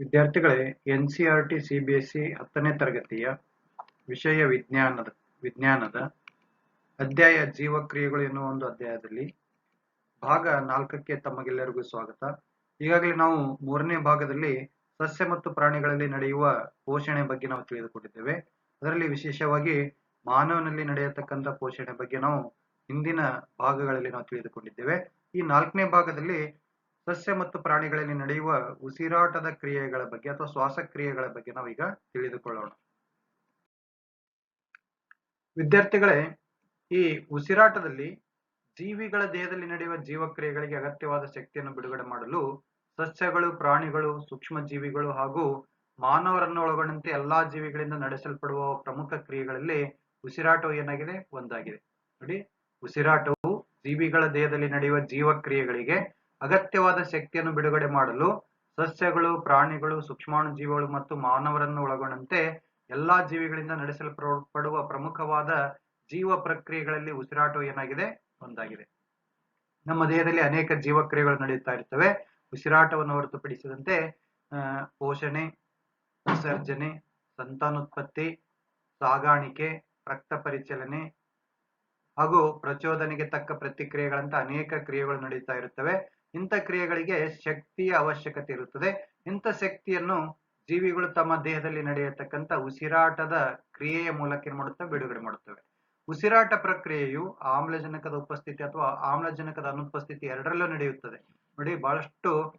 ವಿದ್ಯಾರ್ಥಿಗಳೇ, ಎನ್.ಸಿ.ಆರ್.ಟಿ, ಸಿ.ಬಿ.ಎಸ್.ಇ ಹತ್ತನೇ ತರಗತಿಯ ವಿಷಯ ವಿಜ್ಞಾನದ ವಿಜ್ಞಾನದ ಅಧ್ಯಾಯ ಜೀವಕ್ರಿಯೆಗಳು ಎನ್ನುವ ಒಂದು ಅಧ್ಯಾಯದಲ್ಲಿ ಭಾಗ ನಾಲ್ಕಕ್ಕೆ ತಮಗೆಲ್ಲರಿಗೂ ಸ್ವಾಗತ. ಈಗಾಗಲೇ ನಾವು ಮೂರನೇ ಭಾಗದಲ್ಲಿ ಸಸ್ಯ ಮತ್ತು ಪ್ರಾಣಿಗಳಲ್ಲಿ ನಡೆಯುವ ಪೋಷಣೆ ಬಗ್ಗೆ ನಾವು ತಿಳಿದುಕೊಂಡಿದ್ದೇವೆ. ಅದರಲ್ಲಿ ವಿಶೇಷವಾಗಿ ಮಾನವನಲ್ಲಿ ನಡೆಯತಕ್ಕಂಥ ಪೋಷಣೆ ಬಗ್ಗೆ ನಾವು ಹಿಂದಿನ ಭಾಗಗಳಲ್ಲಿ ನಾವು ತಿಳಿದುಕೊಂಡಿದ್ದೇವೆ. ಈ ನಾಲ್ಕನೇ ಭಾಗದಲ್ಲಿ ಸಸ್ಯ ಮತ್ತು ಪ್ರಾಣಿಗಳಲ್ಲಿ ನಡೆಯುವ ಉಸಿರಾಟದ ಕ್ರಿಯೆಗಳ ಬಗ್ಗೆ ಅಥವಾ ಶ್ವಾಸಕ್ರಿಯೆಗಳ ಬಗ್ಗೆ ನಾವೀಗ ತಿಳಿದುಕೊಳ್ಳೋಣ. ವಿದ್ಯಾರ್ಥಿಗಳೇ, ಈ ಉಸಿರಾಟದಲ್ಲಿ ಜೀವಿಗಳ ದೇಹದಲ್ಲಿ ನಡೆಯುವ ಜೀವಕ್ರಿಯೆಗಳಿಗೆ ಅಗತ್ಯವಾದ ಶಕ್ತಿಯನ್ನು ಬಿಡುಗಡೆ ಮಾಡಲು ಸಸ್ಯಗಳು, ಪ್ರಾಣಿಗಳು ಸೂಕ್ಷ್ಮ ಜೀವಿಗಳು ಹಾಗೂ ಮಾನವರನ್ನು ಒಳಗೊಂಡಂತೆ ಎಲ್ಲಾ ಜೀವಿಗಳಿಂದ ನಡೆಸಲ್ಪಡುವ ಪ್ರಮುಖ ಕ್ರಿಯೆಗಳಲ್ಲಿ ಉಸಿರಾಟವು ಏನಾಗಿದೆ? ಒಂದಾಗಿದೆ. ನೋಡಿ, ಉಸಿರಾಟವು ಜೀವಿಗಳ ದೇಹದಲ್ಲಿ ನಡೆಯುವ ಜೀವಕ್ರಿಯೆಗಳಿಗೆ ಅಗತ್ಯವಾದ ಶಕ್ತಿಯನ್ನು ಬಿಡುಗಡೆ ಮಾಡಲು ಸಸ್ಯಗಳು, ಪ್ರಾಣಿಗಳು ಸೂಕ್ಷ್ಮಾಣು ಜೀವಿಗಳು ಮತ್ತು ಮಾನವರನ್ನು ಒಳಗೊಂಡಂತೆ ಎಲ್ಲಾ ಜೀವಿಗಳಿಂದ ನಡೆಸಲ್ಪಡುವ ಪ್ರಮುಖವಾದ ಜೀವ ಪ್ರಕ್ರಿಯೆಗಳಲ್ಲಿ ಉಸಿರಾಟವು ಏನಾಗಿದೆ? ಒಂದಾಗಿದೆ. ನಮ್ಮ ದೇಹದಲ್ಲಿ ಅನೇಕ ಜೀವಕ್ರಿಯೆಗಳು ನಡೆಯುತ್ತಾ ಇರ್ತವೆ. ಉಸಿರಾಟವನ್ನು ಹೊರತುಪಡಿಸಿದಂತೆ ಪೋಷಣೆ, ವಿಸರ್ಜನೆ, ಸಂತಾನೋತ್ಪತ್ತಿ, ಸಾಗಾಣಿಕೆ, ರಕ್ತ ಪರಿಚಲನೆ ಹಾಗೂ ಪ್ರಚೋದನೆಗೆ ತಕ್ಕ ಪ್ರತಿಕ್ರಿಯೆಗಳಂತ ಅನೇಕ ಕ್ರಿಯೆಗಳು ನಡೆಯುತ್ತಾ ಇರುತ್ತವೆ. ಇಂಥ ಕ್ರಿಯೆಗಳಿಗೆ ಶಕ್ತಿಯ ಅವಶ್ಯಕತೆ ಇರುತ್ತದೆ. ಇಂಥ ಶಕ್ತಿಯನ್ನು ಜೀವಿಗಳು ತಮ್ಮ ದೇಹದಲ್ಲಿ ನಡೆಯತಕ್ಕಂಥ ಉಸಿರಾಟದ ಕ್ರಿಯೆಯ ಮೂಲಕ ಏನ್ ಮಾಡುತ್ತವೆ? ಬಿಡುಗಡೆ ಮಾಡುತ್ತವೆ. ಉಸಿರಾಟ ಪ್ರಕ್ರಿಯೆಯು ಆಮ್ಲಜನಕದ ಉಪಸ್ಥಿತಿ ಅಥವಾ ಆಮ್ಲಜನಕದ ಅನುಪಸ್ಥಿತಿ ಎರಡರಲ್ಲೂ ನಡೆಯುತ್ತದೆ. ನೋಡಿ, ಬಹಳಷ್ಟು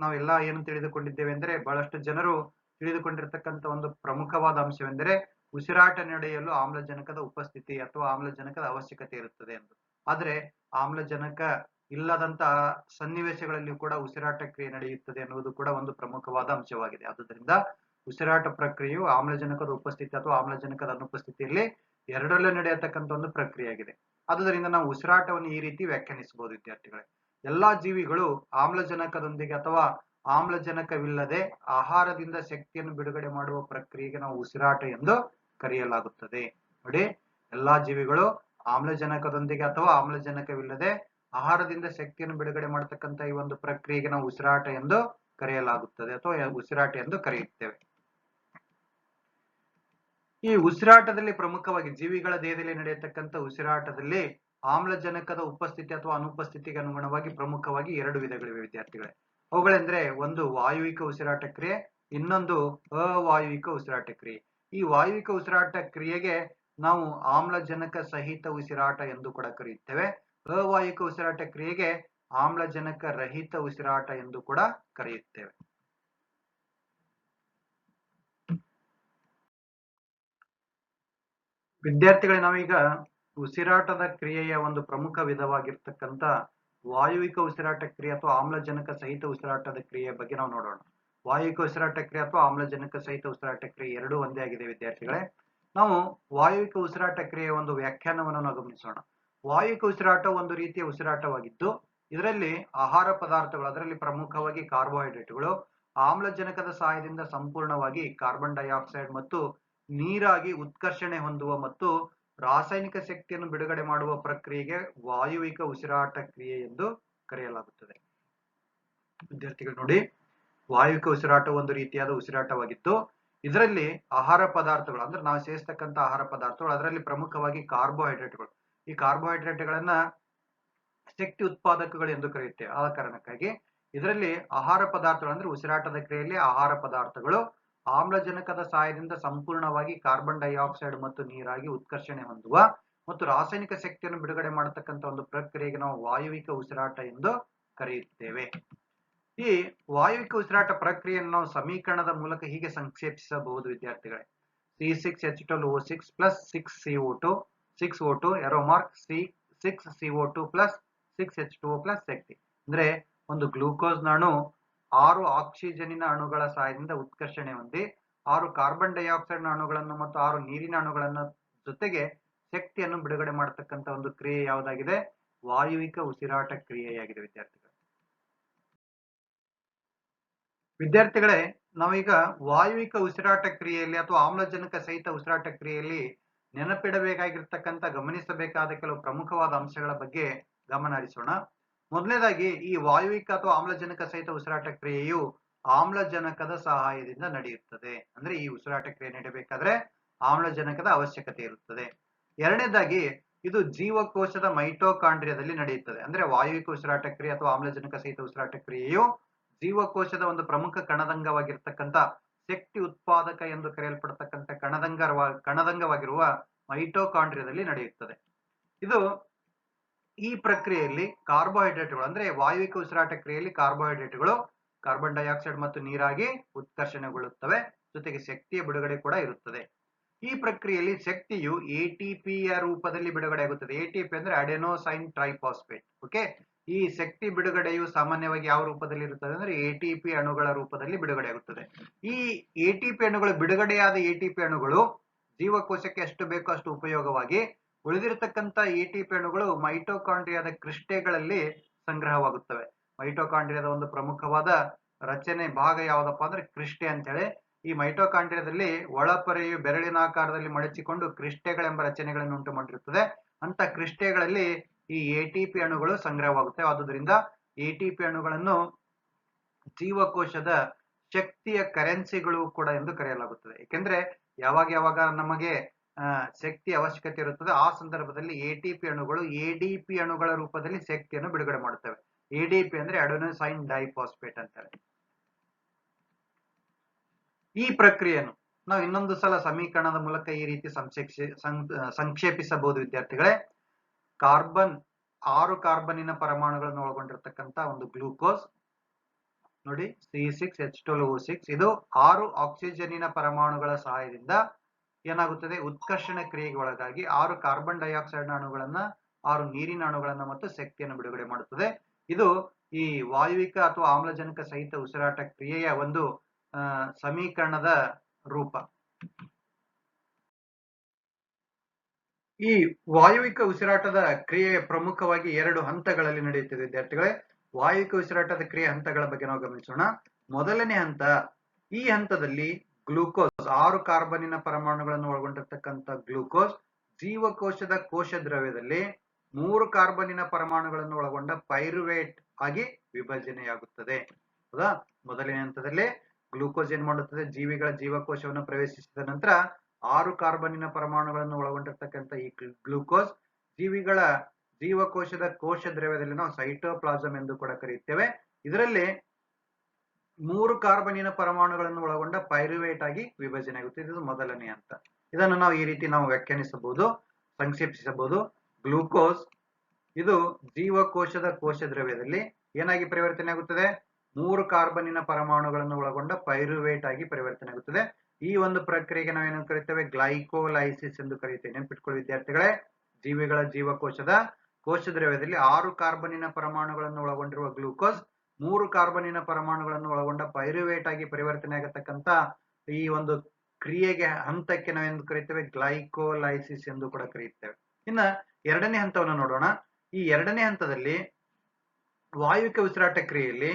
ನಾವೆಲ್ಲ ಏನು ತಿಳಿದುಕೊಂಡಿದ್ದೇವೆ ಅಂದ್ರೆ, ಬಹಳಷ್ಟು ಜನರು ತಿಳಿದುಕೊಂಡಿರ್ತಕ್ಕಂಥ ಒಂದು ಪ್ರಮುಖವಾದ ಅಂಶವೆಂದರೆ, ಉಸಿರಾಟ ನಡೆಯಲು ಆಮ್ಲಜನಕದ ಉಪಸ್ಥಿತಿ ಅಥವಾ ಆಮ್ಲಜನಕದ ಅವಶ್ಯಕತೆ ಇರುತ್ತದೆ ಎಂದು. ಆದರೆ, ಆಮ್ಲಜನಕ ಇಲ್ಲದಂತಹ ಸನ್ನಿವೇಶಗಳಲ್ಲಿ ಕೂಡ ಉಸಿರಾಟ ಕ್ರಿಯೆ ನಡೆಯುತ್ತದೆ ಎನ್ನುವುದು ಕೂಡ ಒಂದು ಪ್ರಮುಖವಾದ ಅಂಶವಾಗಿದೆ. ಆದ್ದರಿಂದ ಉಸಿರಾಟ ಪ್ರಕ್ರಿಯೆಯು ಆಮ್ಲಜನಕದ ಉಪಸ್ಥಿತಿ ಅಥವಾ ಆಮ್ಲಜನಕದ ಅನುಪಸ್ಥಿತಿಯಲ್ಲಿ ಎರಡರಲ್ಲೂ ನಡೆಯತಕ್ಕಂಥ ಒಂದು ಪ್ರಕ್ರಿಯೆ ಆಗಿದೆ ಆದುದರಿಂದ ನಾವು ಉಸಿರಾಟವನ್ನು ಈ ರೀತಿ ವ್ಯಾಖ್ಯಾನಿಸಬಹುದು, ವಿದ್ಯಾರ್ಥಿಗಳೇ. ಎಲ್ಲಾ ಜೀವಿಗಳು ಆಮ್ಲಜನಕದೊಂದಿಗೆ ಅಥವಾ ಆಮ್ಲಜನಕವಿಲ್ಲದೆ ಆಹಾರದಿಂದ ಶಕ್ತಿಯನ್ನು ಬಿಡುಗಡೆ ಮಾಡುವ ಪ್ರಕ್ರಿಯೆಗೆ ನಾವು ಉಸಿರಾಟ ಎಂದು ಕರೆಯಲಾಗುತ್ತದೆ. ನೋಡಿ, ಎಲ್ಲಾ ಜೀವಿಗಳು ಆಮ್ಲಜನಕದೊಂದಿಗೆ ಅಥವಾ ಆಮ್ಲಜನಕವಿಲ್ಲದೆ ಆಹಾರದಿಂದ ಶಕ್ತಿಯನ್ನು ಬಿಡುಗಡೆ ಮಾಡತಕ್ಕಂತ ಈ ಒಂದು ಪ್ರಕ್ರಿಯೆಗೆ ನಾವು ಉಸಿರಾಟ ಎಂದು ಕರೆಯಲಾಗುತ್ತದೆ ಅಥವಾ ಉಸಿರಾಟ ಎಂದು ಕರೆಯುತ್ತೇವೆ. ಈ ಉಸಿರಾಟದಲ್ಲಿ ಪ್ರಮುಖವಾಗಿ ಜೀವಿಗಳ ದೇಹದಲ್ಲಿ ನಡೆಯತಕ್ಕಂಥ ಉಸಿರಾಟದಲ್ಲಿ ಆಮ್ಲಜನಕದ ಉಪಸ್ಥಿತಿ ಅಥವಾ ಅನುಪಸ್ಥಿತಿಗೆ ಅನುಗುಣವಾಗಿ ಪ್ರಮುಖವಾಗಿ ಎರಡು ವಿಧಗಳಿವೆ ವಿದ್ಯಾರ್ಥಿಗಳೇ. ಅವುಗಳೆಂದ್ರೆ ಒಂದು ವಾಯುವಿಕ ಉಸಿರಾಟ ಕ್ರಿಯೆ, ಇನ್ನೊಂದು ಅವಾಯುವಿಕ ಉಸಿರಾಟ ಕ್ರಿಯೆ. ಈ ವಾಯುವಿಕ ಉಸಿರಾಟ ಕ್ರಿಯೆಗೆ ನಾವು ಆಮ್ಲಜನಕ ಸಹಿತ ಉಸಿರಾಟ ಎಂದು ಕೂಡ ಕರೆಯುತ್ತೇವೆ. ಅವಾಯುವಿಕ ಉಸಿರಾಟ ಕ್ರಿಯೆಗೆ ಆಮ್ಲಜನಕ ರಹಿತ ಉಸಿರಾಟ ಎಂದು ಕೂಡ ಕರೆಯುತ್ತೇವೆ. ವಿದ್ಯಾರ್ಥಿಗಳೇ, ನಾವೀಗ ಉಸಿರಾಟದ ಕ್ರಿಯೆಯ ಒಂದು ಪ್ರಮುಖ ವಿಧವಾಗಿರ್ತಕ್ಕಂಥ ವಾಯುವಿಕ ಉಸಿರಾಟ ಕ್ರಿಯೆ ಅಥವಾ ಆಮ್ಲಜನಕ ಸಹಿತ ಉಸಿರಾಟದ ಕ್ರಿಯೆಯ ಬಗ್ಗೆ ನಾವು ನೋಡೋಣ. ವಾಯುವಿಕ ಉಸಿರಾಟ ಕ್ರಿಯೆ ಅಥವಾ ಆಮ್ಲಜನಕ ಸಹಿತ ಉಸಿರಾಟ ಕ್ರಿಯೆ ಎರಡೂ ಒಂದೇ ಆಗಿದೆ ವಿದ್ಯಾರ್ಥಿಗಳೇ. ನಾವು ವಾಯುವಿಕ ಉಸಿರಾಟ ಕ್ರಿಯೆಯ ಒಂದು ವ್ಯಾಖ್ಯಾನವನ್ನು ನಾವು ಗಮನಿಸೋಣ. ವಾಯುವಿಕ ಉಸಿರಾಟ ಒಂದು ರೀತಿಯ ಉಸಿರಾಟವಾಗಿದ್ದು ಇದರಲ್ಲಿ ಆಹಾರ ಪದಾರ್ಥಗಳು, ಅದರಲ್ಲಿ ಪ್ರಮುಖವಾಗಿ ಕಾರ್ಬೋಹೈಡ್ರೇಟ್ಗಳು, ಆಮ್ಲಜನಕದ ಸಹಾಯದಿಂದ ಸಂಪೂರ್ಣವಾಗಿ ಕಾರ್ಬನ್ ಡೈಆಕ್ಸೈಡ್ ಮತ್ತು ನೀರಾಗಿ ಉತ್ಕರ್ಷಣೆ ಹೊಂದುವ ಮತ್ತು ರಾಸಾಯನಿಕ ಶಕ್ತಿಯನ್ನು ಬಿಡುಗಡೆ ಮಾಡುವ ಪ್ರಕ್ರಿಯೆಗೆ ವಾಯುವಿಕ ಉಸಿರಾಟ ಕ್ರಿಯೆ ಎಂದು ಕರೆಯಲಾಗುತ್ತದೆ. ವಿದ್ಯಾರ್ಥಿಗಳು ನೋಡಿ, ವಾಯುವಿಕ ಉಸಿರಾಟ ಒಂದು ರೀತಿಯಾದ ಉಸಿರಾಟವಾಗಿತ್ತು. ಇದರಲ್ಲಿ ಆಹಾರ ಪದಾರ್ಥಗಳು, ಅಂದ್ರೆ ನಾವು ಸೇವಿಸ್ತಕ್ಕಂಥ ಆಹಾರ ಪದಾರ್ಥಗಳು, ಅದರಲ್ಲಿ ಪ್ರಮುಖವಾಗಿ ಕಾರ್ಬೋಹೈಡ್ರೇಟ್ಗಳು. ಈ ಕಾರ್ಬೋಹೈಡ್ರೇಟ್ಗಳನ್ನ ಶಕ್ತಿ ಉತ್ಪಾದಕಗಳು ಎಂದು ಕರೆಯುತ್ತೇವೆ ಆ ಕಾರಣಕ್ಕಾಗಿ ಇದರಲ್ಲಿ ಆಹಾರ ಪದಾರ್ಥಗಳು ಅಂದ್ರೆ ಉಸಿರಾಟದ ಕ್ರಿಯೆಯಲ್ಲಿ ಆಹಾರ ಪದಾರ್ಥಗಳು, ಆಮ್ಲಜನಕದ ಸಹಾಯದಿಂದ ಸಂಪೂರ್ಣವಾಗಿ ಕಾರ್ಬನ್ ಡೈಆಕ್ಸೈಡ್ ಮತ್ತು ನೀರಾಗಿ ಉತ್ಕರ್ಷಣೆ ಹೊಂದುವ ಮತ್ತು ರಾಸಾಯನಿಕ ಶಕ್ತಿಯನ್ನು ಬಿಡುಗಡೆ ಮಾಡತಕ್ಕಂಥ ಒಂದು ಪ್ರಕ್ರಿಯೆಗೆ ನಾವು ವಾಯುವಿಕ ಉಸಿರಾಟ ಎಂದು ಕರೆಯುತ್ತೇವೆ. ಈ ವಾಯುವಿಕ ಉಸಿರಾಟ ಪ್ರಕ್ರಿಯೆಯನ್ನು ನಾವು ಸಮೀಕರಣದ ಮೂಲಕ ಹೀಗೆ ಸಂಕ್ಷೇಪಿಸಬಹುದು ವಿದ್ಯಾರ್ಥಿಗಳೇ. C six H twelve O six plus six C O two six O two arrow mark C six C O two plus six H two O plus ಶಕ್ತಿ ಅಂದ್ರೆ ಒಂದು ಗ್ಲೂಕೋಸ್ ಅಣು ಆರು ಆಕ್ಸಿಜನಿನ ಅಣುಗಳ ಸಹಾಯದಿಂದ ಉತ್ಕರ್ಷಣೆ ಹೊಂದಿ, ಆರು ಕಾರ್ಬನ್ ಡೈಆಕ್ಸೈಡ್ ಅಣುಗಳನ್ನು ಮತ್ತು ಆರು ನೀರಿನ ಅಣುಗಳನ್ನು ಜೊತೆಗೆ ಶಕ್ತಿಯನ್ನು ಬಿಡುಗಡೆ ಮಾಡತಕ್ಕಂತ ಒಂದು ಕ್ರಿಯೆ ಯಾವುದಾಗಿದೆ? ವಾಯುವಿಕ ಉಸಿರಾಟ ಕ್ರಿಯೆಯಾಗಿದೆ ವಿದ್ಯಾರ್ಥಿಗಳು. ವಿದ್ಯಾರ್ಥಿಗಳೇ, ನಾವೀಗ ವಾಯುವಿಕ ಉಸಿರಾಟ ಕ್ರಿಯೆಯಲ್ಲಿ ಅಥವಾ ಆಮ್ಲಜನಕ ಸಹಿತ ಉಸಿರಾಟ ಕ್ರಿಯೆಯಲ್ಲಿ ನೆನಪಿಡಬೇಕಾಗಿರ್ತಕ್ಕಂಥ, ಗಮನಿಸಬೇಕಾದ ಕೆಲವು ಪ್ರಮುಖವಾದ ಅಂಶಗಳ ಬಗ್ಗೆ ಗಮನ ಹರಿಸೋಣ. ಮೊದಲನೇದಾಗಿ, ಈ ವಾಯುವಿಕ ಅಥವಾ ಆಮ್ಲಜನಕ ಸಹಿತ ಉಸಿರಾಟ ಕ್ರಿಯೆಯು ಆಮ್ಲಜನಕದ ಸಹಾಯದಿಂದ ನಡೆಯುತ್ತದೆ. ಅಂದ್ರೆ ಈ ಉಸಿರಾಟ ಕ್ರಿಯೆ ನಡೆಯಬೇಕಾದ್ರೆ ಆಮ್ಲಜನಕದ ಅವಶ್ಯಕತೆ ಇರುತ್ತದೆ. ಎರಡನೇದಾಗಿ, ಇದು ಜೀವಕೋಶದ ಮೈಟೋಕಾಂಡ್ರಿಯದಲ್ಲಿ ನಡೆಯುತ್ತದೆ. ಅಂದ್ರೆ ವಾಯುವಿಕ ಉಸಿರಾಟ ಕ್ರಿಯೆ ಅಥವಾ ಆಮ್ಲಜನಕ ಸಹಿತ ಉಸಿರಾಟ ಕ್ರಿಯೆಯು ಜೀವಕೋಶದ ಒಂದು ಪ್ರಮುಖ ಕಣದಂಗವಾಗಿರ್ತಕ್ಕಂಥ ಶಕ್ತಿ ಉತ್ಪಾದಕ ಎಂದು ಕರೆಯಲ್ಪಡತಕ್ಕಂಥ ಕಣದಂಗ ಕಣದಂಗವಾಗಿರುವ ಮೈಟೋಕಾಂಡ್ರಿಯದಲ್ಲಿ ನಡೆಯುತ್ತದೆ. ಇದು ಈ ಪ್ರಕ್ರಿಯೆಯಲ್ಲಿ ಕಾರ್ಬೋಹೈಡ್ರೇಟ್ಗಳು ಅಂದ್ರೆ ವಾಯುವಿಕ ಉಸಿರಾಟ ಕ್ರಿಯೆಯಲ್ಲಿ ಕಾರ್ಬೋಹೈಡ್ರೇಟ್ಗಳು ಕಾರ್ಬನ್ ಡೈಆಕ್ಸೈಡ್ ಮತ್ತು ನೀರಾಗಿ ಉತ್ಕರ್ಷಣೆಗೊಳ್ಳುತ್ತವೆ. ಜೊತೆಗೆ ಶಕ್ತಿಯ ಬಿಡುಗಡೆ ಕೂಡ ಇರುತ್ತದೆ. ಈ ಪ್ರಕ್ರಿಯೆಯಲ್ಲಿ ಶಕ್ತಿಯು ಎಟಿಪಿಯ ರೂಪದಲ್ಲಿ ಬಿಡುಗಡೆ ಬಿಡುಗಡೆಯಾಗುತ್ತದೆ ಎಟಿಪಿ ಅಂದ್ರೆ ಅಡೆನೋಸೈನ್ ಟ್ರೈಫಾಸ್ಫೇಟ್ ಓಕೆ ಈ ಶಕ್ತಿ ಬಿಡುಗಡೆಯು ಸಾಮಾನ್ಯವಾಗಿ ಯಾವ ರೂಪದಲ್ಲಿ ಇರುತ್ತದೆ ಅಂದ್ರೆ ಎಟಿಪಿ ಅಣುಗಳ ರೂಪದಲ್ಲಿ ಬಿಡುಗಡೆಯಾಗುತ್ತದೆ. ಈ ಎಟಿಪಿ ಅಣುಗಳು ಬಿಡುಗಡೆಯಾದ ಎಟಿಪಿ ಅಣುಗಳು ಜೀವಕೋಶಕ್ಕೆ ಎಷ್ಟು ಬೇಕೋ ಅಷ್ಟು ಉಪಯೋಗವಾಗಿ ಉಳಿದಿರತಕ್ಕಂತ ಎಟಿಪಿ ಅಣುಗಳು ಮೈಟೋಕಾಂಡ್ರಿಯಾದ ಕ್ರಿಷ್ಟೆಗಳಲ್ಲಿ ಸಂಗ್ರಹವಾಗುತ್ತವೆ. ಮೈಟೋಕಾಂಡ್ರಿಯಾದ ಒಂದು ಪ್ರಮುಖವಾದ ರಚನೆ ಭಾಗ ಯಾವುದಪ್ಪ ಅಂದ್ರೆ ಕ್ರಿಸ್ಟೆ ಅಂತೇಳಿ. ಈ ಮೈಟೋಕಾಂಡ್ರಿಯಾದಲ್ಲಿ ಒಳಪೊರೆಯು ಬೆರಳಿನಾಕಾರದಲ್ಲಿ ಮಡಚಿಕೊಂಡು ಕ್ರಿಷ್ಟೆಗಳೆಂಬ ರಚನೆಗಳನ್ನು ಉಂಟು ಮಾಡಿರುತ್ತದೆ ಅಂತ ಕ್ರಿಸ್ಟೆಗಳಲ್ಲಿ ಈ ಎಟಿಪಿ ಅಣುಗಳು ಸಂಗ್ರಹವಾಗುತ್ತವೆ ಆದುದರಿಂದ ಎಟಿಪಿ ಅಣುಗಳನ್ನು ಜೀವಕೋಶದ ಶಕ್ತಿಯ ಕರೆನ್ಸಿಗಳು ಕೂಡ ಎಂದು ಕರೆಯಲಾಗುತ್ತದೆ. ಏಕೆಂದ್ರೆ ಯಾವಾಗ ಯಾವಾಗ ನಮಗೆ ಶಕ್ತಿ ಅವಶ್ಯಕತೆ ಇರುತ್ತದೆ, ಆ ಸಂದರ್ಭದಲ್ಲಿ ಎಟಿಪಿ ಅಣುಗಳು ಎಡಿಪಿ ಅಣುಗಳ ರೂಪದಲ್ಲಿ ಶಕ್ತಿಯನ್ನು ಬಿಡುಗಡೆ ಮಾಡುತ್ತವೆ. ಎಡಿಪಿ ಅಂದ್ರೆ ಅಡೋನೋಸೈನ್ ಡೈಫಾಸ್ಫೇಟ್ ಅಂತಾರೆ ಈ ಪ್ರಕ್ರಿಯೆಯನ್ನು ನಾವು ಇನ್ನೊಂದು ಸಲ ಸಮೀಕರಣದ ಮೂಲಕ ಈ ರೀತಿ ಸಂಕ್ಷೇಪಿಸಿ ಸಂಕ್ಷೇಪಿಸಬಹುದು, ವಿದ್ಯಾರ್ಥಿಗಳೇ. ಕಾರ್ಬನ್, ಆರು ಕಾರ್ಬನಿನ ಪರಮಾಣುಗಳನ್ನು ಒಳಗೊಂಡಿರತಕ್ಕಂತ ಒಂದು ಗ್ಲೂಕೋಸ್. ನೋಡಿ, C six, H twelve O six. ಇದು ಆರು ಆಕ್ಸಿಜನ್ನಿನ ಪರಮಾಣುಗಳ ಸಹಾಯದಿಂದ ಏನಾಗುತ್ತದೆ? ಉತ್ಕರ್ಷಣ ಕ್ರಿಯೆಗೆ ಒಳಗಾಗಿ ಆರು ಕಾರ್ಬನ್ ಡೈಆಕ್ಸೈಡ್ ಅಣುಗಳನ್ನ, ಆರು ನೀರಿನ ಅಣುಗಳನ್ನ ಮತ್ತು ಶಕ್ತಿಯನ್ನು ಬಿಡುಗಡೆ ಮಾಡುತ್ತದೆ. ಇದು ಈ ವಾಯುವಿಕ ಅಥವಾ ಆಮ್ಲಜನಕ ಸಹಿತ ಉಸಿರಾಟ ಕ್ರಿಯೆಯ ಒಂದು ಸಮೀಕರಣದ ರೂಪ. ಈ ವಾಯುವಿಕ ಉಸಿರಾಟದ ಕ್ರಿಯೆ ಪ್ರಮುಖವಾಗಿ ಎರಡು ಹಂತಗಳಲ್ಲಿ ನಡೆಯುತ್ತದೆ, ವಿದ್ಯಾರ್ಥಿಗಳೇ. ವಾಯುವಿಕ ಉಸಿರಾಟದ ಕ್ರಿಯೆ ಹಂತಗಳ ಬಗ್ಗೆ ನಾವು ಗಮನಿಸೋಣ. ಮೊದಲನೇ ಹಂತ, ಈ ಹಂತದಲ್ಲಿ ಗ್ಲೂಕೋಸ್, ಆರು ಕಾರ್ಬನಿನ ಪರಮಾಣುಗಳನ್ನು ಒಳಗೊಂಡಿರ್ತಕ್ಕಂಥ ಗ್ಲೂಕೋಸ್, ಜೀವಕೋಶದ ಕೋಶ ದ್ರವ್ಯದಲ್ಲಿ ಮೂರು ಕಾರ್ಬನಿನ ಪರಮಾಣುಗಳನ್ನು ಒಳಗೊಂಡ ಪೈರುವೇಟ್ ಆಗಿ ವಿಭಜನೆಯಾಗುತ್ತದೆ. ಹೌದಾ? ಮೊದಲನೇ ಹಂತದಲ್ಲಿ ಗ್ಲೂಕೋಸ್ ಏನ್ ಮಾಡುತ್ತದೆ? ಜೀವಿಗಳ ಜೀವಕೋಶವನ್ನು ಪ್ರವೇಶಿಸಿದ ನಂತರ ಆರು ಕಾರ್ಬನ್ನಿನ ಪರಮಾಣುಗಳನ್ನು ಒಳಗೊಂಡಿರ್ತಕ್ಕಂಥ ಈ ಗ್ಲೂಕೋಸ್ ಜೀವಿಗಳ ಜೀವಕೋಶದ ಕೋಶ ದ್ರವ್ಯದಲ್ಲಿ ನಾವು ಸೈಟೋಪ್ಲಾಸಮ್ ಎಂದು ಕೂಡ ಕರೆಯುತ್ತೇವೆ. ಇದರಲ್ಲಿ ಮೂರು ಕಾರ್ಬನ್ನಿನ ಪರಮಾಣುಗಳನ್ನು ಒಳಗೊಂಡ ಪೈರುವೇಟ್ ಆಗಿ ವಿಭಜನೆ ಆಗುತ್ತೆ ಇದು ಮೊದಲನೇ ಅಂತ ಇದನ್ನು ನಾವು ಈ ರೀತಿ ನಾವು ವ್ಯಾಖ್ಯಾನಿಸಬಹುದು, ಸಂಕ್ಷೇಪಿಸಬಹುದು. ಗ್ಲೂಕೋಸ್ ಇದು ಜೀವಕೋಶದ ಕೋಶ ದ್ರವ್ಯದಲ್ಲಿ ಏನಾಗಿ ಪರಿವರ್ತನೆ ಆಗುತ್ತದೆ ಮೂರು ಕಾರ್ಬನ್ನಿನ ಪರಮಾಣುಗಳನ್ನು ಒಳಗೊಂಡ ಪೈರುವೇಟ್ ಆಗಿ ಪರಿವರ್ತನೆ ಆಗುತ್ತದೆ ಈ ಒಂದು ಪ್ರಕ್ರಿಯೆಗೆ ನಾವೇನು ಕರಿತೇವೆ? ಗ್ಲೈಕೋಲೈಸಿಸ್ ಎಂದು ಕರೀತೇವೆ. ನೆನಪಿಟ್ಕೊಳ್ಳಿ ವಿದ್ಯಾರ್ಥಿಗಳೇ. ಜೀವಿಗಳ ಜೀವಕೋಶದ ಕೋಶ ದ್ರವ್ಯದಲ್ಲಿ ಆರು ಕಾರ್ಬನಿನ ಪರಮಾಣುಗಳನ್ನು ಒಳಗೊಂಡಿರುವ ಗ್ಲೂಕೋಸ್, ಮೂರು ಕಾರ್ಬನಿನ ಪರಮಾಣುಗಳನ್ನು ಒಳಗೊಂಡ ಪೈರುವೇಟ್ ಆಗಿ ಪರಿವರ್ತನೆ ಆಗತಕ್ಕಂತ ಈ ಒಂದು ಕ್ರಿಯೆಗೆ ಹಂತಕ್ಕೆ ನಾವೇನು ಕರಿತೇವೆ? ಗ್ಲೈಕೋಲೈಸಿಸ್ ಎಂದು ಕೂಡ ಕರೆಯುತ್ತೇವೆ ಇನ್ನ ಎರಡನೇ ಹಂತವನ್ನು ನೋಡೋಣ. ಈ ಎರಡನೇ ಹಂತದಲ್ಲಿ ವಾಯುವಿಕ ಉಸಿರಾಟ ಕ್ರಿಯೆಯಲ್ಲಿ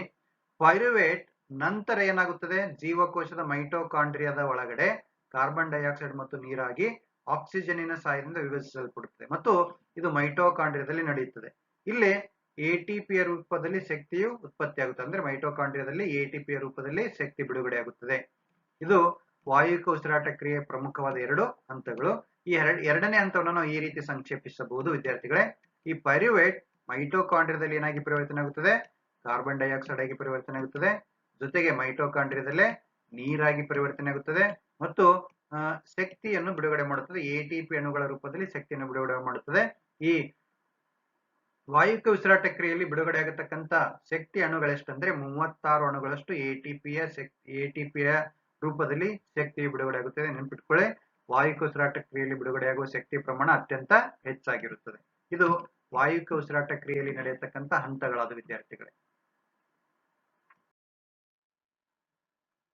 ಪೈರುವೇಟ್ ನಂತರ ಏನಾಗುತ್ತದೆ? ಜೀವಕೋಶದ ಮೈಟೋಕಾಂಡ್ರಿಯಾದ ಒಳಗಡೆ ಕಾರ್ಬನ್ ಡೈಆಕ್ಸೈಡ್ ಮತ್ತು ನೀರಾಗಿ ಆಕ್ಸಿಜನಿನ ಸಹಾಯದಿಂದ ವಿಭಜಿಸಲ್ಪಡುತ್ತದೆ. ಮತ್ತು ಇದು ಮೈಟೋಕಾಂಡ್ರಿಯಾದಲ್ಲಿ ನಡೆಯುತ್ತದೆ. ಇಲ್ಲಿ ಎಟಿಪಿಯ ರೂಪದಲ್ಲಿ ಶಕ್ತಿಯು ಉತ್ಪತ್ತಿಯಾಗುತ್ತದೆ ಅಂದ್ರೆ ಮೈಟೋಕಾಂಡ್ರಿಯಾದಲ್ಲಿ ಎಟಿಪಿಯ ರೂಪದಲ್ಲಿ ಶಕ್ತಿ ಬಿಡುಗಡೆಯಾಗುತ್ತದೆ ಇದು ವಾಯುವಿಕ ಉಸಿರಾಟ ಕ್ರಿಯೆ ಪ್ರಮುಖವಾದ ಎರಡು ಹಂತಗಳು. ಈ ಎರಡ್ ಎರಡನೇ ಹಂತವನ್ನು ನಾವು ಈ ರೀತಿ ಸಂಕ್ಷೇಪಿಸಬಹುದು, ವಿದ್ಯಾರ್ಥಿಗಳೇ. ಈ ಪೈರುವೇಟ್ ಮೈಟೋಕಾಂಡ್ರಿಯಾದಲ್ಲಿ ಏನಾಗಿ ಪರಿವರ್ತನೆ ಆಗುತ್ತದೆ? ಕಾರ್ಬನ್ ಡೈಆಕ್ಸೈಡ್ ಆಗಿ ಪರಿವರ್ತನೆ ಆಗುತ್ತದೆ. ಜೊತೆಗೆ ಮೈಟೋಕಾಂಡ್ರಿಯದಲ್ಲೇ ನೀರಾಗಿ ಪರಿವರ್ತನೆ ಆಗುತ್ತದೆ ಮತ್ತು ಶಕ್ತಿಯನ್ನು ಬಿಡುಗಡೆ ಮಾಡುತ್ತದೆ. ಎಟಿಪಿ ಅಣುಗಳ ರೂಪದಲ್ಲಿ ಶಕ್ತಿಯನ್ನು ಬಿಡುಗಡೆ ಮಾಡುತ್ತದೆ. ಈ ವಾಯುಕ ಉಸಿರಾಟ ಕ್ರಿಯೆಯಲ್ಲಿ ಬಿಡುಗಡೆ ಆಗತಕ್ಕಂತ ಶಕ್ತಿ ಅಣುಗಳೆಷ್ಟಂದ್ರೆ ಮೂವತ್ತಾರು ಅಣುಗಳಷ್ಟು ಎಟಿಪಿಯ ಎಟಿಪಿಯ ರೂಪದಲ್ಲಿ ಶಕ್ತಿ ಬಿಡುಗಡೆ ಆಗುತ್ತದೆ. ನೆನಪಿಟ್ಕೊಳ್ಳಿ ವಾಯುಕ ಉಸಿರಾಟ ಕ್ರಿಯೆಯಲ್ಲಿ ಬಿಡುಗಡೆಯಾಗುವ ಶಕ್ತಿ ಪ್ರಮಾಣ ಅತ್ಯಂತ ಹೆಚ್ಚಾಗಿರುತ್ತದೆ. ಇದು ವಾಯುಕ ಉಸಿರಾಟ ಕ್ರಿಯೆಯಲ್ಲಿ ನಡೆಯತಕ್ಕಂತ ಹಂತಗಳಾದ ವಿದ್ಯಾರ್ಥಿಗಳೇ.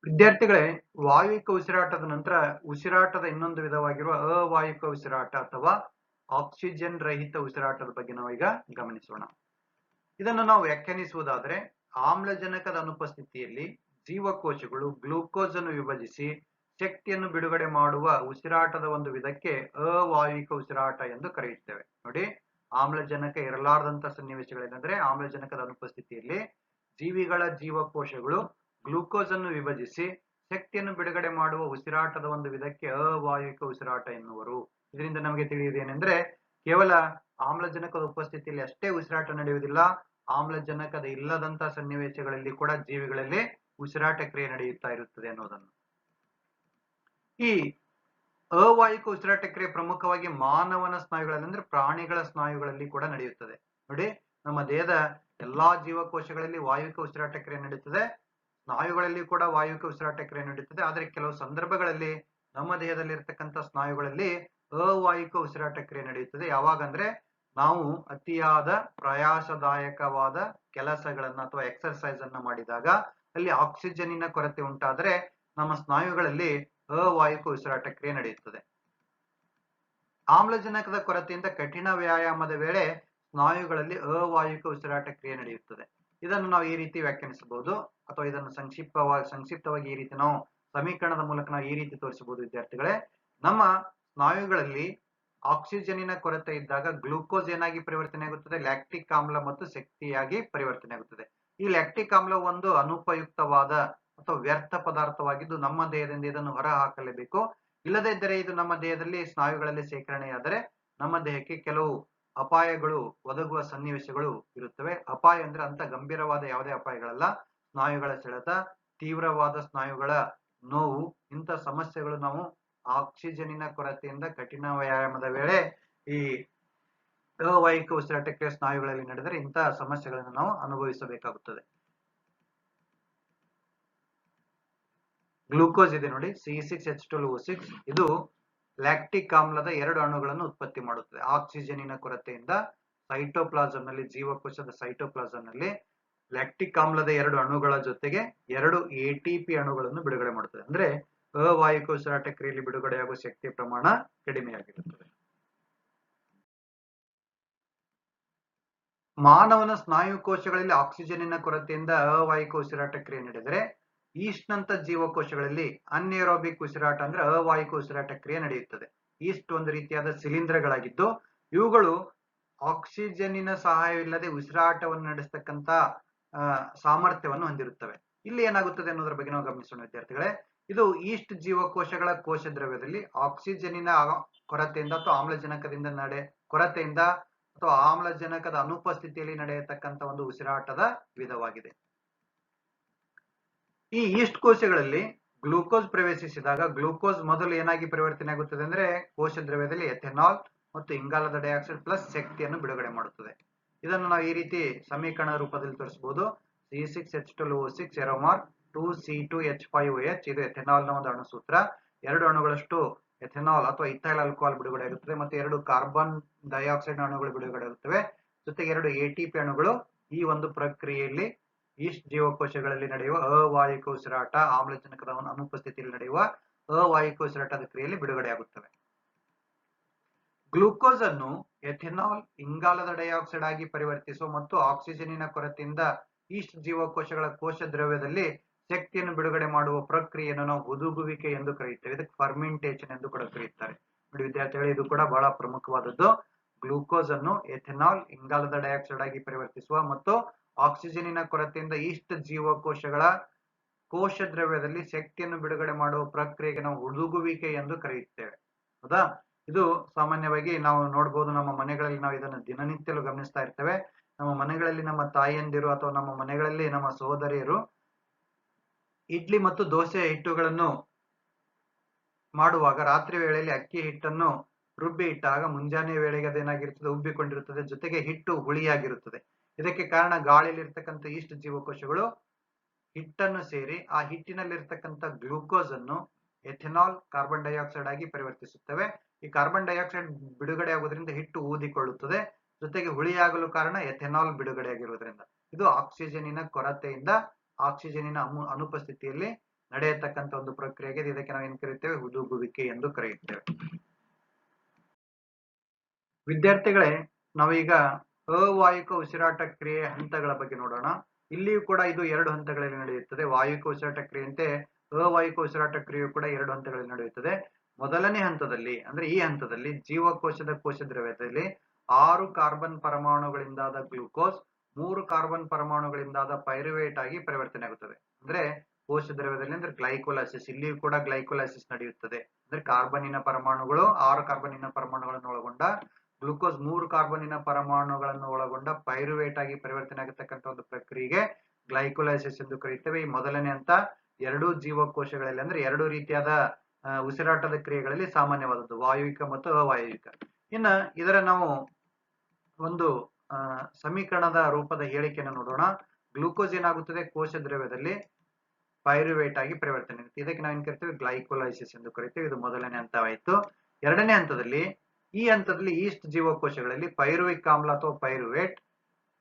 ವಿದ್ಯಾರ್ಥಿಗಳೇ, ವಾಯುವಿಕ ಉಸಿರಾಟದ ನಂತರ ಉಸಿರಾಟದ ಇನ್ನೊಂದು ವಿಧವಾಗಿರುವ ಅವಾಯುಕ ಉಸಿರಾಟ ಅಥವಾ ಆಕ್ಸಿಜನ್ ರಹಿತ ಉಸಿರಾಟದ ಬಗ್ಗೆ ನಾವೀಗ ಗಮನಿಸೋಣ. ಇದನ್ನು ನಾವು ವ್ಯಾಖ್ಯಾನಿಸುವುದಾದರೆ, ಆಮ್ಲಜನಕದ ಅನುಪಸ್ಥಿತಿಯಲ್ಲಿ ಜೀವಕೋಶಗಳು ಗ್ಲೂಕೋಸ್ ಅನ್ನು ವಿಭಜಿಸಿ ಶಕ್ತಿಯನ್ನು ಬಿಡುಗಡೆ ಮಾಡುವ ಉಸಿರಾಟದ ಒಂದು ವಿಧಕ್ಕೆ ಅವಾಯುವಿಕ ಉಸಿರಾಟ ಎಂದು ಕರೆಯುತ್ತೇವೆ. ನೋಡಿ, ಆಮ್ಲಜನಕ ಇರಲಾರದಂತಹ ಸನ್ನಿವೇಶಗಳೇನೆಂದ್ರೆ, ಆಮ್ಲಜನಕದ ಅನುಪಸ್ಥಿತಿಯಲ್ಲಿ ಜೀವಿಗಳ ಜೀವಕೋಶಗಳು ಗ್ಲೂಕೋಸ್ ಅನ್ನು ವಿಭಜಿಸಿ ಶಕ್ತಿಯನ್ನು ಬಿಡುಗಡೆ ಮಾಡುವ ಉಸಿರಾಟದ ಒಂದು ವಿಧಕ್ಕೆ ಅವಾಯುವಿಕ ಉಸಿರಾಟ ಎನ್ನುವರು. ಇದರಿಂದ ನಮಗೆ ತಿಳಿಯುವುದೇನೆಂದ್ರೆ ಕೇವಲ ಆಮ್ಲಜನಕದ ಉಪಸ್ಥಿತಿಯಲ್ಲಿ ಅಷ್ಟೇ ಉಸಿರಾಟ ನಡೆಯುವುದಿಲ್ಲ. ಆಮ್ಲಜನಕದ ಇಲ್ಲದಂತಹ ಸನ್ನಿವೇಶಗಳಲ್ಲಿ ಕೂಡ ಜೀವಿಗಳಲ್ಲಿ ಉಸಿರಾಟ ಕ್ರಿಯೆ ನಡೆಯುತ್ತಾ ಇರುತ್ತದೆ ಅನ್ನೋದನ್ನು ಈ ಅವಾಯುಕ ಉಸಿರಾಟ ಕ್ರಿಯೆ ಪ್ರಮುಖವಾಗಿ ಮಾನವನ ಸ್ನಾಯುಗಳಲ್ಲಿ ಅಂದ್ರೆ ಪ್ರಾಣಿಗಳ ಸ್ನಾಯುಗಳಲ್ಲಿ ಕೂಡ ನಡೆಯುತ್ತದೆ. ನೋಡಿ, ನಮ್ಮ ದೇಹದ ಎಲ್ಲಾ ಜೀವಕೋಶಗಳಲ್ಲಿ ವಾಯುವಿಕ ಉಸಿರಾಟ ಕ್ರಿಯೆ ನಡೆಯುತ್ತದೆ ಸ್ನಾಯುಗಳಲ್ಲಿ ಕೂಡ ವಾಯುವಿಕ ಉಸಿರಾಟ ಕ್ರಿಯೆ ನಡೆಯುತ್ತದೆ ಆದರೆ ಕೆಲವು ಸಂದರ್ಭಗಳಲ್ಲಿ ನಮ್ಮ ದೇಹದಲ್ಲಿ ಇರತಕ್ಕಂತ ಸ್ನಾಯುಗಳಲ್ಲಿ ಅವಾಯುಕ ಉಸಿರಾಟ ಕ್ರಿಯೆ ನಡೆಯುತ್ತದೆ. ಯಾವಾಗ ಅಂದ್ರೆ ನಾವು ಅತಿಯಾದ ಪ್ರಯಾಸದಾಯಕವಾದ ಕೆಲಸಗಳನ್ನ ಅಥವಾ ಎಕ್ಸರ್ಸೈಸ್ ಅನ್ನ ಮಾಡಿದಾಗ ಅಲ್ಲಿ ಆಕ್ಸಿಜನ್ನಿನ ಕೊರತೆ ಉಂಟಾದ್ರೆ ನಮ್ಮ ಸ್ನಾಯುಗಳಲ್ಲಿ ಅವಾಯುಕ ಉಸಿರಾಟ ಕ್ರಿಯೆ ನಡೆಯುತ್ತದೆ. ಆಮ್ಲಜನಕದ ಕೊರತೆಯಿಂದ ಕಠಿಣ ವ್ಯಾಯಾಮದ ವೇಳೆ ಸ್ನಾಯುಗಳಲ್ಲಿ ಅವಾಯುಕ ಉಸಿರಾಟ ಕ್ರಿಯೆ ನಡೆಯುತ್ತದೆ. ಇದನ್ನು ನಾವು ಈ ರೀತಿ ವ್ಯಾಖ್ಯಾನಿಸಬಹುದು ಅಥವಾ ಇದನ್ನು ಸಂಕ್ಷಿಪ್ತವಾಗಿ ಸಂಕ್ಷಿಪ್ತವಾಗಿ ಈ ರೀತಿ ನಾವು ಸಮೀಕರಣದ ಮೂಲಕ ನಾವು ಈ ರೀತಿ ತೋರಿಸಬಹುದು, ವಿದ್ಯಾರ್ಥಿಗಳೇ. ನಮ್ಮ ಸ್ನಾಯುಗಳಲ್ಲಿ ಆಕ್ಸಿಜನಿನ ಕೊರತೆ ಇದ್ದಾಗ ಗ್ಲೂಕೋಸ್ ಏನಾಗಿ ಪರಿವರ್ತನೆ ಆಗುತ್ತದೆ? ಲ್ಯಾಕ್ಟಿಕ್ ಆಮ್ಲ ಮತ್ತು ಶಕ್ತಿಯಾಗಿ ಪರಿವರ್ತನೆ ಆಗುತ್ತದೆ. ಈ ಲ್ಯಾಕ್ಟಿಕ್ ಆಮ್ಲ ಒಂದು ಅನುಪಯುಕ್ತವಾದ ಅಥವಾ ವ್ಯರ್ಥ ಪದಾರ್ಥವಾಗಿದ್ದು ನಮ್ಮ ದೇಹದಿಂದ ಇದನ್ನು ಹೊರ ಹಾಕಲೇಬೇಕು ಇಲ್ಲದೇ ಇದ್ದರೆ ಇದು ನಮ್ಮ ದೇಹದಲ್ಲಿ ಸ್ನಾಯುಗಳಲ್ಲಿ ಶೇಖರಣೆಯಾದರೆ ನಮ್ಮ ದೇಹಕ್ಕೆ ಕೆಲವು ಅಪಾಯಗಳು ಒದಗುವ ಸನ್ನಿವೇಶಗಳು ಇರುತ್ತವೆ. ಅಪಾಯ ಅಂದ್ರೆ ಅಂತ ಗಂಭೀರವಾದ ಯಾವುದೇ ಅಪಾಯಗಳಲ್ಲ. ಸ್ನಾಯುಗಳ ಸೆಳೆತ, ತೀವ್ರವಾದ ಸ್ನಾಯುಗಳ ನೋವು, ಇಂಥ ಸಮಸ್ಯೆಗಳು ನಾವು ಆಕ್ಸಿಜನಿನ ಕೊರತೆಯಿಂದ ಕಠಿಣ ವ್ಯಾಯಾಮದ ವೇಳೆ ಈ ಅವಾಯಿಕ ಉಸಿರಾಟಕ್ಕೆ ಸ್ನಾಯುಗಳಲ್ಲಿ ನಡೆದರೆ ಇಂತಹ ಸಮಸ್ಯೆಗಳನ್ನು ನಾವು ಅನುಭವಿಸಬೇಕಾಗುತ್ತದೆ. ಗ್ಲೂಕೋಸ್ ಇದೆ ನೋಡಿ. C six H two six ಇದು ಲ್ಯಾಕ್ಟಿಕ್ ಆಮ್ಲದ ಎರಡು ಅಣುಗಳನ್ನು ಉತ್ಪತ್ತಿ ಮಾಡುತ್ತದೆ. ಆಕ್ಸಿಜನಿನ ಕೊರತೆಯಿಂದ ಸೈಟೋಪ್ಲಾಸಂ ನಲ್ಲಿ ಜೀವಕೋಶದ ಸೈಟೋಪ್ಲಾಸಂ ನಲ್ಲಿ ಲ್ಯಾಕ್ಟಿಕ್ ಆಮ್ಲದ ಎರಡು ಅಣುಗಳ ಜೊತೆಗೆ ಎರಡು ಎಟಿಪಿ ಅಣುಗಳನ್ನು ಬಿಡುಗಡೆ ಮಾಡುತ್ತದೆ. ಅಂದ್ರೆ ಅವಾಯುಕೋಶರಾಟ ಕ್ರಿಯೆಯಲ್ಲಿ ಬಿಡುಗಡೆಯಾಗುವ ಶಕ್ತಿಯ ಪ್ರಮಾಣ ಕಡಿಮೆಯಾಗಿರುತ್ತದೆ. ಮಾನವನ ಸ್ನಾಯು ಕೋಶಗಳಲ್ಲಿ ಆಕ್ಸಿಜನ್ನಿನ ಕೊರತೆಯಿಂದ ಅವಾಯುಕ ಕ್ರಿಯೆ ನಡೆದರೆ ಈಸ್ಟ್ನಂತ ಜೀವಕೋಶಗಳಲ್ಲಿ ಅನ್ಏರೋಬಿಕ್ ಉಸಿರಾಟ ಅಂದ್ರೆ ಅವಾಯುಕ ಉಸಿರಾಟ ಕ್ರಿಯೆ ನಡೆಯುತ್ತದೆ. ಈಸ್ಟ್ ಒಂದು ರೀತಿಯಾದ ಶಿಲೀಂಧ್ರಗಳಾಗಿದ್ದು ಇವುಗಳು ಆಕ್ಸಿಜನ್ನಿನ ಸಹಾಯವಿಲ್ಲದೆ ಉಸಿರಾಟವನ್ನು ನಡೆಸತಕ್ಕಂತ ಸಾಮರ್ಥ್ಯವನ್ನು ಹೊಂದಿರುತ್ತವೆ. ಇಲ್ಲಿ ಏನಾಗುತ್ತದೆ ಅನ್ನೋದ್ರ ಬಗ್ಗೆ ನಾವು ಗಮನಿಸೋಣ ವಿದ್ಯಾರ್ಥಿಗಳೇ. ಇದು ಈಸ್ಟ್ ಜೀವಕೋಶಗಳ ಕೋಶ ದ್ರವ್ಯದಲ್ಲಿ ಆಕ್ಸಿಜನ್ನಿನ ಕೊರತೆಯಿಂದ ಅಥವಾ ಆಮ್ಲಜನಕದಿಂದ ನಡೆ, ಕೊರತೆಯಿಂದ ಅಥವಾ ಆಮ್ಲಜನಕದ ಅನುಪಸ್ಥಿತಿಯಲ್ಲಿ ನಡೆಯತಕ್ಕಂತ ಒಂದು ಉಸಿರಾಟದ ವಿಧವಾಗಿದೆ. ಈ ಈಸ್ಟ್ ಕೋಶಗಳಲ್ಲಿ ಗ್ಲೂಕೋಸ್ ಪ್ರವೇಶಿಸಿದಾಗ ಗ್ಲೂಕೋಸ್ ಮೊದಲು ಏನಾಗಿ ಪರಿವರ್ತನೆ ಆಗುತ್ತದೆ ಅಂದ್ರೆ ಕೋಶ ದ್ರವ್ಯದಲ್ಲಿ ಎಥೆನಾಲ್ ಮತ್ತು ಇಂಗಾಲದ ಡೈಆಕ್ಸೈಡ್ ಪ್ಲಸ್ ಶಕ್ತಿಯನ್ನು ಬಿಡುಗಡೆ ಮಾಡುತ್ತದೆ. ಇದನ್ನು ನಾವು ಈ ರೀತಿ ಸಮೀಕರಣ ರೂಪದಲ್ಲಿ ತೋರಿಸಬಹುದು. C six H two O six arrow mark two C two H five H ಇದು ಎಥೆನಾಲ್ನ ಒಂದು ಅಣುಸೂತ್ರ. ಎರಡು ಅಣುಗಳಷ್ಟು ಎಥೆನಾಲ್ ಅಥವಾ ಇಥೈಲ್ ಆಲ್ಕೋಹಾಲ್ ಬಿಡುಗಡೆ ಆಗುತ್ತದೆ ಮತ್ತು ಎರಡು ಕಾರ್ಬನ್ ಡೈಆಕ್ಸೈಡ್ ಅಣುಗಳು ಬಿಡುಗಡೆ ಆಗುತ್ತವೆ. ಜೊತೆಗೆ ಎರಡು ಎಟಿಪಿ ಅಣುಗಳು ಈ ಒಂದು ಪ್ರಕ್ರಿಯೆಯಲ್ಲಿ ಈಸ್ಟ್ ಜೀವಕೋಶಗಳಲ್ಲಿ ನಡೆಯುವ ಅವಾಯುಕ ಉಸಿರಾಟ ಆಮ್ಲಜನಕದ ಅನುಪಸ್ಥಿತಿಯಲ್ಲಿ ನಡೆಯುವ ಅವಾಯುಕ ಉಸಿರಾಟದ ಕ್ರಿಯೆಯಲ್ಲಿ ಬಿಡುಗಡೆಯಾಗುತ್ತವೆ. ಗ್ಲೂಕೋಸ್ ಅನ್ನು ಎಥೆನಾಲ್, ಇಂಗಾಲದ ಡೈಆಕ್ಸೈಡ್ ಆಗಿ ಪರಿವರ್ತಿಸುವ ಮತ್ತು ಆಕ್ಸಿಜನಿನ ಕೊರತೆಯಿಂದ ಈಸ್ಟ್ ಜೀವಕೋಶಗಳ ಕೋಶ ದ್ರವ್ಯದಲ್ಲಿ ಶಕ್ತಿಯನ್ನು ಬಿಡುಗಡೆ ಮಾಡುವ ಪ್ರಕ್ರಿಯೆಯನ್ನು ನಾವು ಹುದುಗುವಿಕೆ ಎಂದು ಕರೆಯುತ್ತೇವೆ. ಇದಕ್ಕೆ ಫರ್ಮೆಂಟೇಷನ್ ಎಂದು ಕೂಡ ಕರೆಯುತ್ತಾರೆ. ನೋಡಿ ವಿದ್ಯಾರ್ಥಿಗಳು, ಇದು ಕೂಡ ಬಹಳ ಪ್ರಮುಖವಾದದ್ದು. ಗ್ಲೂಕೋಸ್ ಅನ್ನು ಎಥೆನಾಲ್, ಇಂಗಾಲದ ಡೈಆಕ್ಸೈಡ್ ಆಗಿ ಪರಿವರ್ತಿಸುವ ಮತ್ತು ಆಕ್ಸಿಜನ್ನಿನ ಕೊರತೆಯಿಂದ ಈಸ್ಟ್ ಜೀವಕೋಶಗಳ ಕೋಶ ದ್ರವ್ಯದಲ್ಲಿ ಶಕ್ತಿಯನ್ನು ಬಿಡುಗಡೆ ಮಾಡುವ ಪ್ರಕ್ರಿಯೆಗೆ ನಾವು ಹುಡುಗುವಿಕೆ ಎಂದು ಕರೆಯುತ್ತೇವೆ. ಹೌದಾ? ಇದು ಸಾಮಾನ್ಯವಾಗಿ ನಾವು ನೋಡಬಹುದು ನಮ್ಮ ಮನೆಗಳಲ್ಲಿ ನಾವು ಇದನ್ನು ದಿನನಿತ್ಯಲು ಗಮನಿಸ್ತಾ ಇರ್ತೇವೆ. ನಮ್ಮ ಮನೆಗಳಲ್ಲಿ ನಮ್ಮ ತಾಯಿಯಂದಿರು ಅಥವಾ ನಮ್ಮ ಮನೆಗಳಲ್ಲಿ ನಮ್ಮ ಸಹೋದರಿಯರು ಇಡ್ಲಿ ಮತ್ತು ದೋಸೆ ಹಿಟ್ಟುಗಳನ್ನು ಮಾಡುವಾಗ ರಾತ್ರಿ ವೇಳೆಯಲ್ಲಿ ಅಕ್ಕಿ ಹಿಟ್ಟನ್ನು ರುಬ್ಬಿ ಇಟ್ಟಾಗ ಮುಂಜಾನೆ ವೇಳೆಗೆ ಅದೇನಾಗಿರ್ತದೆ ಉಬ್ಬಿಕೊಂಡಿರುತ್ತದೆ. ಜೊತೆಗೆ ಹಿಟ್ಟು ಹುಳಿಯಾಗಿರುತ್ತದೆ. ಇದಕ್ಕೆ ಕಾರಣ ಗಾಳಿಯಲ್ಲಿರ್ತಕ್ಕಂಥ ಈಸ್ಟ್ ಜೀವಕೋಶಗಳು ಹಿಟ್ಟನ್ನು ಸೇರಿ ಆ ಹಿಟ್ಟಿನಲ್ಲಿರ್ತಕ್ಕಂಥ ಗ್ಲೂಕೋಸ್ ಅನ್ನು ಎಥೆನಾಲ್ ಕಾರ್ಬನ್ ಡೈಆಕ್ಸೈಡ್ ಆಗಿ ಪರಿವರ್ತಿಸುತ್ತವೆ. ಈ ಕಾರ್ಬನ್ ಡೈಆಕ್ಸೈಡ್ ಬಿಡುಗಡೆ ಆಗೋದ್ರಿಂದ ಹಿಟ್ಟು ಊದಿಕೊಳ್ಳುತ್ತದೆ. ಜೊತೆಗೆ ಹುಳಿಯಾಗಲು ಕಾರಣ ಎಥೆನಾಲ್ ಬಿಡುಗಡೆಯಾಗಿರುವುದರಿಂದ. ಇದು ಆಕ್ಸಿಜನಿನ ಕೊರತೆಯಿಂದ ಆಕ್ಸಿಜನಿನ ಅನುಪಸ್ಥಿತಿಯಲ್ಲಿ ನಡೆಯತಕ್ಕಂಥ ಒಂದು ಪ್ರಕ್ರಿಯೆಗೆ ಇದಕ್ಕೆ ನಾವು ಏನ್ ಕರೆಯುತ್ತೇವೆ? ಹುದುಗುವಿಕೆ ಎಂದು ಕರೆಯುತ್ತೇವೆ. ವಿದ್ಯಾರ್ಥಿಗಳೇ, ನಾವೀಗ ಅವಾಯುಕ ಉಸಿರಾಟ ಕ್ರಿಯೆ ಹಂತಗಳ ಬಗ್ಗೆ ನೋಡೋಣ. ಇಲ್ಲಿಯೂ ಕೂಡ ಇದು ಎರಡು ಹಂತಗಳಲ್ಲಿ ನಡೆಯುತ್ತದೆ. ವಾಯುಕ ಉಸಿರಾಟ ಕ್ರಿಯೆಯಂತೆ ಅವಾಯುಕ ಉಸಿರಾಟ ಕ್ರಿಯೆಯು ಕೂಡ ಎರಡು ಹಂತಗಳಲ್ಲಿ ನಡೆಯುತ್ತದೆ. ಮೊದಲನೇ ಹಂತದಲ್ಲಿ, ಅಂದ್ರೆ ಈ ಹಂತದಲ್ಲಿ ಜೀವಕೋಶದ ಕೋಶ ದ್ರವ್ಯದಲ್ಲಿ ಆರು ಕಾರ್ಬನ್ ಪರಮಾಣುಗಳಿಂದಾದ ಗ್ಲೂಕೋಸ್, ಮೂರು ಕಾರ್ಬನ್ ಪರಮಾಣುಗಳಿಂದಾದ ಪೈರುವೇಟ್ ಆಗಿ ಪರಿವರ್ತನೆ ಆಗುತ್ತದೆ. ಅಂದ್ರೆ ಕೋಶ ದ್ರವ್ಯದಲ್ಲಿ ಅಂದ್ರೆ ಗ್ಲೈಕೋಲಾಸಿಸ್, ಇಲ್ಲಿಯೂ ಕೂಡ ಗ್ಲೈಕೋಲಾಸಿಸ್ ನಡೆಯುತ್ತದೆ. ಅಂದ್ರೆ ಕಾರ್ಬನ್ನಿನ ಪರಮಾಣುಗಳು, ಆರು ಕಾರ್ಬನ್ನಿನ ಪರಮಾಣುಗಳನ್ನು ಒಳಗೊಂಡ ಗ್ಲೂಕೋಸ್ ಮೂರು ಕಾರ್ಬನ್ನಿನ ಪರಮಾಣುಗಳನ್ನು ಒಳಗೊಂಡ ಪೈರುವೇಟ್ ಆಗಿ ಪರಿವರ್ತನೆ ಆಗತಕ್ಕಂಥ ಒಂದು ಪ್ರಕ್ರಿಯೆಗೆ ಗ್ಲೈಕೋಲೈಸಿಸ್ ಎಂದು ಕರೆಯುತ್ತೇವೆ ಈ ಮೊದಲನೇ ಅಂತ ಎರಡೂ ಜೀವಕೋಶಗಳಲ್ಲಿ ಅಂದ್ರೆ ಎರಡು ರೀತಿಯಾದ ಉಸಿರಾಟದ ಕ್ರಿಯೆಗಳಲ್ಲಿ ಸಾಮಾನ್ಯವಾದದ್ದು, ವಾಯುವಿಕ ಮತ್ತು ಅವಾಯುವಿಕ. ಇನ್ನ ಇದರ ನಾವು ಒಂದು ಸಮೀಕರಣದ ರೂಪದ ಹೇಳಿಕೆಯನ್ನು ನೋಡೋಣ. ಗ್ಲೂಕೋಸ್ ಏನಾಗುತ್ತದೆ? ಕೋಶ ದ್ರವ್ಯದಲ್ಲಿ ಪೈರುವೇಟ್ ಆಗಿ ಪರಿವರ್ತನೆ ಆಗುತ್ತೆ. ಇದಕ್ಕೆ ನಾವು ಏನ್ ಕರಿತೀವಿ? ಗ್ಲೈಕೋಲೈಸಿಸ್ ಎಂದು ಕರಿತೀವಿ. ಇದು ಮೊದಲನೇ ಹಂತವಾಯಿತು. ಎರಡನೇ ಹಂತದಲ್ಲಿ ಈ ಹಂತದಲ್ಲಿ ಈಸ್ಟ್ ಜೀವಕೋಶಗಳಲ್ಲಿ ಪೈರುವಿಕ್ ಆಮ್ಲ ಅಥವಾ ಪೈರುವೇಟ್,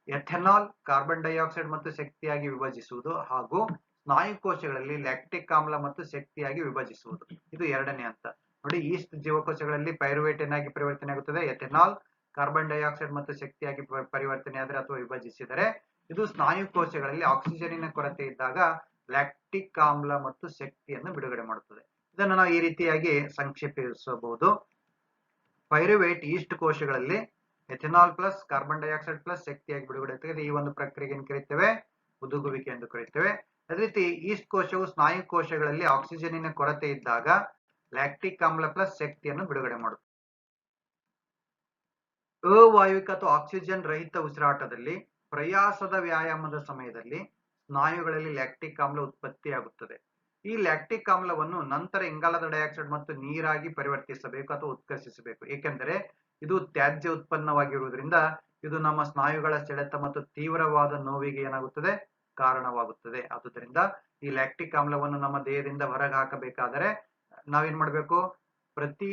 ಎಥೆನಾಲ್, ಕಾರ್ಬನ್ ಡೈಆಕ್ಸೈಡ್ ಮತ್ತು ಶಕ್ತಿಯಾಗಿ ವಿಭಜಿಸುವುದು ಹಾಗೂ ಸ್ನಾಯು ಕೋಶಗಳಲ್ಲಿ ಲ್ಯಾಕ್ಟಿಕ್ ಆಮ್ಲ ಮತ್ತು ಶಕ್ತಿಯಾಗಿ ವಿಭಜಿಸುವುದು. ಇದು ಎರಡನೇ ಹಂತ. ನೋಡಿ, ಈಸ್ಟ್ ಜೀವಕೋಶಗಳಲ್ಲಿ ಪೈರುವೇಟ್ ಏನಾಗಿ ಪರಿವರ್ತನೆ ಆಗುತ್ತದೆ? ಎಥೆನಾಲ್, ಕಾರ್ಬನ್ ಡೈಆಕ್ಸೈಡ್ ಮತ್ತು ಶಕ್ತಿಯಾಗಿ ಪರಿವರ್ತನೆ ಆದರೆ ಅಥವಾ ವಿಭಜಿಸಿದರೆ ಇದು ಸ್ನಾಯು ಕೋಶಗಳಲ್ಲಿ ಆಕ್ಸಿಜನಿನ ಕೊರತೆ ಇದ್ದಾಗ ಲ್ಯಾಕ್ಟಿಕ್ ಆಮ್ಲ ಮತ್ತು ಶಕ್ತಿಯನ್ನು ಬಿಡುಗಡೆ ಮಾಡುತ್ತದೆ. ಇದನ್ನು ನಾವು ಈ ರೀತಿಯಾಗಿ ಸಂಕ್ಷೇಪಿಸಬಹುದು. ಪೈರುವೇಟ್ ಈಸ್ಟ್ ಕೋಶಗಳಲ್ಲಿ ethanol plus carbon dioxide plus ಶಕ್ತಿಯಾಗಿ ಬಿಡುಗಡೆ ಆಗ್ತದೆ. ಈ ಒಂದು ಪ್ರಕ್ರಿಯೆಗೆ ಏನ್ ಕರೀತೇವೆ? ಉದುಗುವಿಕೆ ಎಂದು ಕರೀತೇವೆ. ಅದೇ ರೀತಿ ಈಸ್ಟ್ ಕೋಶವು ಸ್ನಾಯು ಕೋಶಗಳಲ್ಲಿ ಆಕ್ಸಿಜನಿನ ಕೊರತೆ ಇದ್ದಾಗ ಲ್ಯಾಕ್ಟಿಕ್ ಆಮ್ಲ ಪ್ಲಸ್ ಶಕ್ತಿಯನ್ನು ಬಿಡುಗಡೆ ಮಾಡುತ್ತದೆ ಅವಾಯುವಿಕ ಅಥವಾ ಆಕ್ಸಿಜನ್ ರಹಿತ ಉಸಿರಾಟದಲ್ಲಿ ಪ್ರಯಾಸದ ವ್ಯಾಯಾಮದ ಸಮಯದಲ್ಲಿ ಸ್ನಾಯುಗಳಲ್ಲಿ ಲ್ಯಾಕ್ಟಿಕ್ ಆಮ್ಲ ಉತ್ಪತ್ತಿಯಾಗುತ್ತದೆ. ಈ ಲ್ಯಾಕ್ಟಿಕ್ ಆಮ್ಲವನ್ನು ನಂತರ ಇಂಗಾಲದ ಡೈಆಕ್ಸೈಡ್ ಮತ್ತು ನೀರಾಗಿ ಪರಿವರ್ತಿಸಬೇಕು ಅಥವಾ ಉತ್ಕರ್ಷಿಸಬೇಕು. ಏಕೆಂದರೆ ಇದು ತ್ಯಾಜ್ಯ ಉತ್ಪನ್ನವಾಗಿರುವುದರಿಂದ ಇದು ನಮ್ಮ ಸ್ನಾಯುಗಳ ಸೆಳೆತ ಮತ್ತು ತೀವ್ರವಾದ ನೋವಿಗೆ ಏನಾಗುತ್ತದೆ? ಕಾರಣವಾಗುತ್ತದೆ. ಆದುದರಿಂದ ಈ ಲ್ಯಾಕ್ಟಿಕ್ ಆಮ್ಲವನ್ನು ನಮ್ಮ ದೇಹದಿಂದ ಹೊರಗೆ ಹಾಕಬೇಕಾದರೆ ನಾವೇನ್ ಮಾಡಬೇಕು? ಪ್ರತಿ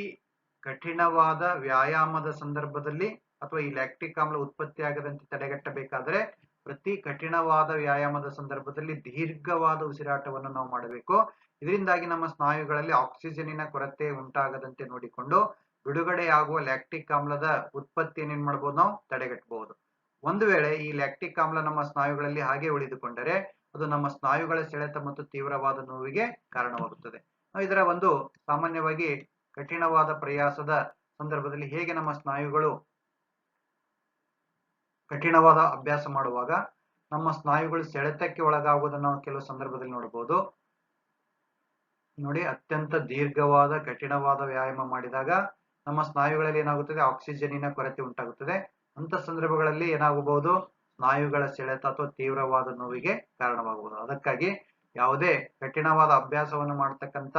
ಕಠಿಣವಾದ ವ್ಯಾಯಾಮದ ಸಂದರ್ಭದಲ್ಲಿ ಅಥವಾ ಈ ಲ್ಯಾಕ್ಟಿಕ್ ಆಮ್ಲ ಉತ್ಪತ್ತಿ ಆಗದಂತೆ ತಡೆಗಟ್ಟಬೇಕಾದರೆ ಪ್ರತಿ ಕಠಿಣವಾದ ವ್ಯಾಯಾಮದ ಸಂದರ್ಭದಲ್ಲಿ ದೀರ್ಘವಾದ ಉಸಿರಾಟವನ್ನು ನಾವು ಮಾಡಬೇಕು. ಇದರಿಂದಾಗಿ ನಮ್ಮ ಸ್ನಾಯುಗಳಲ್ಲಿ ಆಕ್ಸಿಜನಿನ ಕೊರತೆ ಉಂಟಾಗದಂತೆ ನೋಡಿಕೊಂಡು ಬಿಡುಗಡೆಯಾಗುವ ಲ್ಯಾಕ್ಟಿಕ್ ಆಮ್ಲದ ಉತ್ಪತ್ತಿಯನ್ನು ಏನ್ ಮಾಡಬಹುದು ನಾವು? ತಡೆಗಟ್ಟಬಹುದು ಒಂದು ವೇಳೆ ಈ ಲ್ಯಾಕ್ಟಿಕ್ ಆಮ್ಲ ನಮ್ಮ ಸ್ನಾಯುಗಳಲ್ಲಿ ಹಾಗೆ ಉಳಿದುಕೊಂಡರೆ ಅದು ನಮ್ಮ ಸ್ನಾಯುಗಳ ಸೆಳೆತ ಮತ್ತು ತೀವ್ರವಾದ ನೋವಿಗೆ ಕಾರಣವಾಗುತ್ತದೆ. ಇದರ ಒಂದು ಸಾಮಾನ್ಯವಾಗಿ ಕಠಿಣವಾದ ಪ್ರಯಾಸದ ಸಂದರ್ಭದಲ್ಲಿ ಹೇಗೆ ನಮ್ಮ ಸ್ನಾಯುಗಳು ಕಠಿಣವಾದ ಅಭ್ಯಾಸ ಮಾಡುವಾಗ ನಮ್ಮ ಸ್ನಾಯುಗಳು ಸೆಳೆತಕ್ಕೆ ಒಳಗಾಗುವುದನ್ನು ನಾವು ಕೆಲವು ಸಂದರ್ಭದಲ್ಲಿ ನೋಡಬಹುದು. ನೋಡಿ, ಅತ್ಯಂತ ದೀರ್ಘವಾದ, ಕಠಿಣವಾದ ವ್ಯಾಯಾಮ ಮಾಡಿದಾಗ ನಮ್ಮ ಸ್ನಾಯುಗಳಲ್ಲಿ ಏನಾಗುತ್ತದೆ? ಆಕ್ಸಿಜನಿನ ಕೊರತೆ ಉಂಟಾಗುತ್ತದೆ. ಅಂತ ಸಂದರ್ಭಗಳಲ್ಲಿ ಏನಾಗಬಹುದು? ಸ್ನಾಯುಗಳ ಸೆಳೆತ ಅಥವಾ ತೀವ್ರವಾದ ನೋವಿಗೆ ಕಾರಣವಾಗಬಹುದು. ಅದಕ್ಕಾಗಿ ಯಾವುದೇ ಕಠಿಣವಾದ ಅಭ್ಯಾಸವನ್ನು ಮಾಡತಕ್ಕಂತ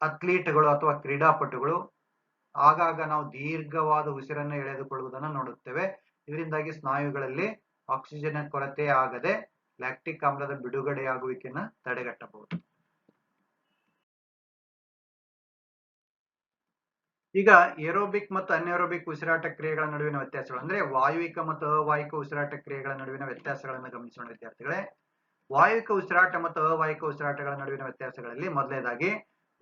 ಅಥ್ಲೀಟ್ಗಳು ಅಥವಾ ಕ್ರೀಡಾಪಟುಗಳು ಆಗಾಗ ನಾವು ದೀರ್ಘವಾದ ಉಸಿರನ್ನು ಎಳೆದುಕೊಳ್ಳುವುದನ್ನು ನೋಡುತ್ತೇವೆ. ಇದರಿಂದಾಗಿ ಸ್ನಾಯುಗಳಲ್ಲಿ ಆಕ್ಸಿಜನ್ ಕೊರತೆ ಆಗದೆ ಲ್ಯಾಕ್ಟಿಕ್ ಆಮ್ಲದ ಬಿಡುಗಡೆಯಾಗುವಿಕೆಯನ್ನು ತಡೆಗಟ್ಟಬಹುದು. ಈಗ ಏರೋಬಿಕ್ ಮತ್ತು ಅನ್ಯರೋಬಿಕ್ ಉಸಿರಾಟ ಕ್ರಿಯೆಗಳ ನಡುವಿನ ವ್ಯತ್ಯಾಸಗಳು ಅಂದ್ರೆ ವಾಯುವಿಕ ಮತ್ತು ಅವಾಯಿಕ ಉಸಿರಾಟ ಕ್ರಿಯೆಗಳ ನಡುವಿನ ವ್ಯತ್ಯಾಸಗಳನ್ನು ಗಮನಿಸೋಣ ವಿದ್ಯಾರ್ಥಿಗಳೇ. ವಾಯುವಿಕ ಉಸಿರಾಟ ಮತ್ತು ಅವಾಯಿಕ ಉಸಿರಾಟಗಳ ನಡುವಿನ ವ್ಯತ್ಯಾಸಗಳಲ್ಲಿ ಮೊದಲನೇದಾಗಿ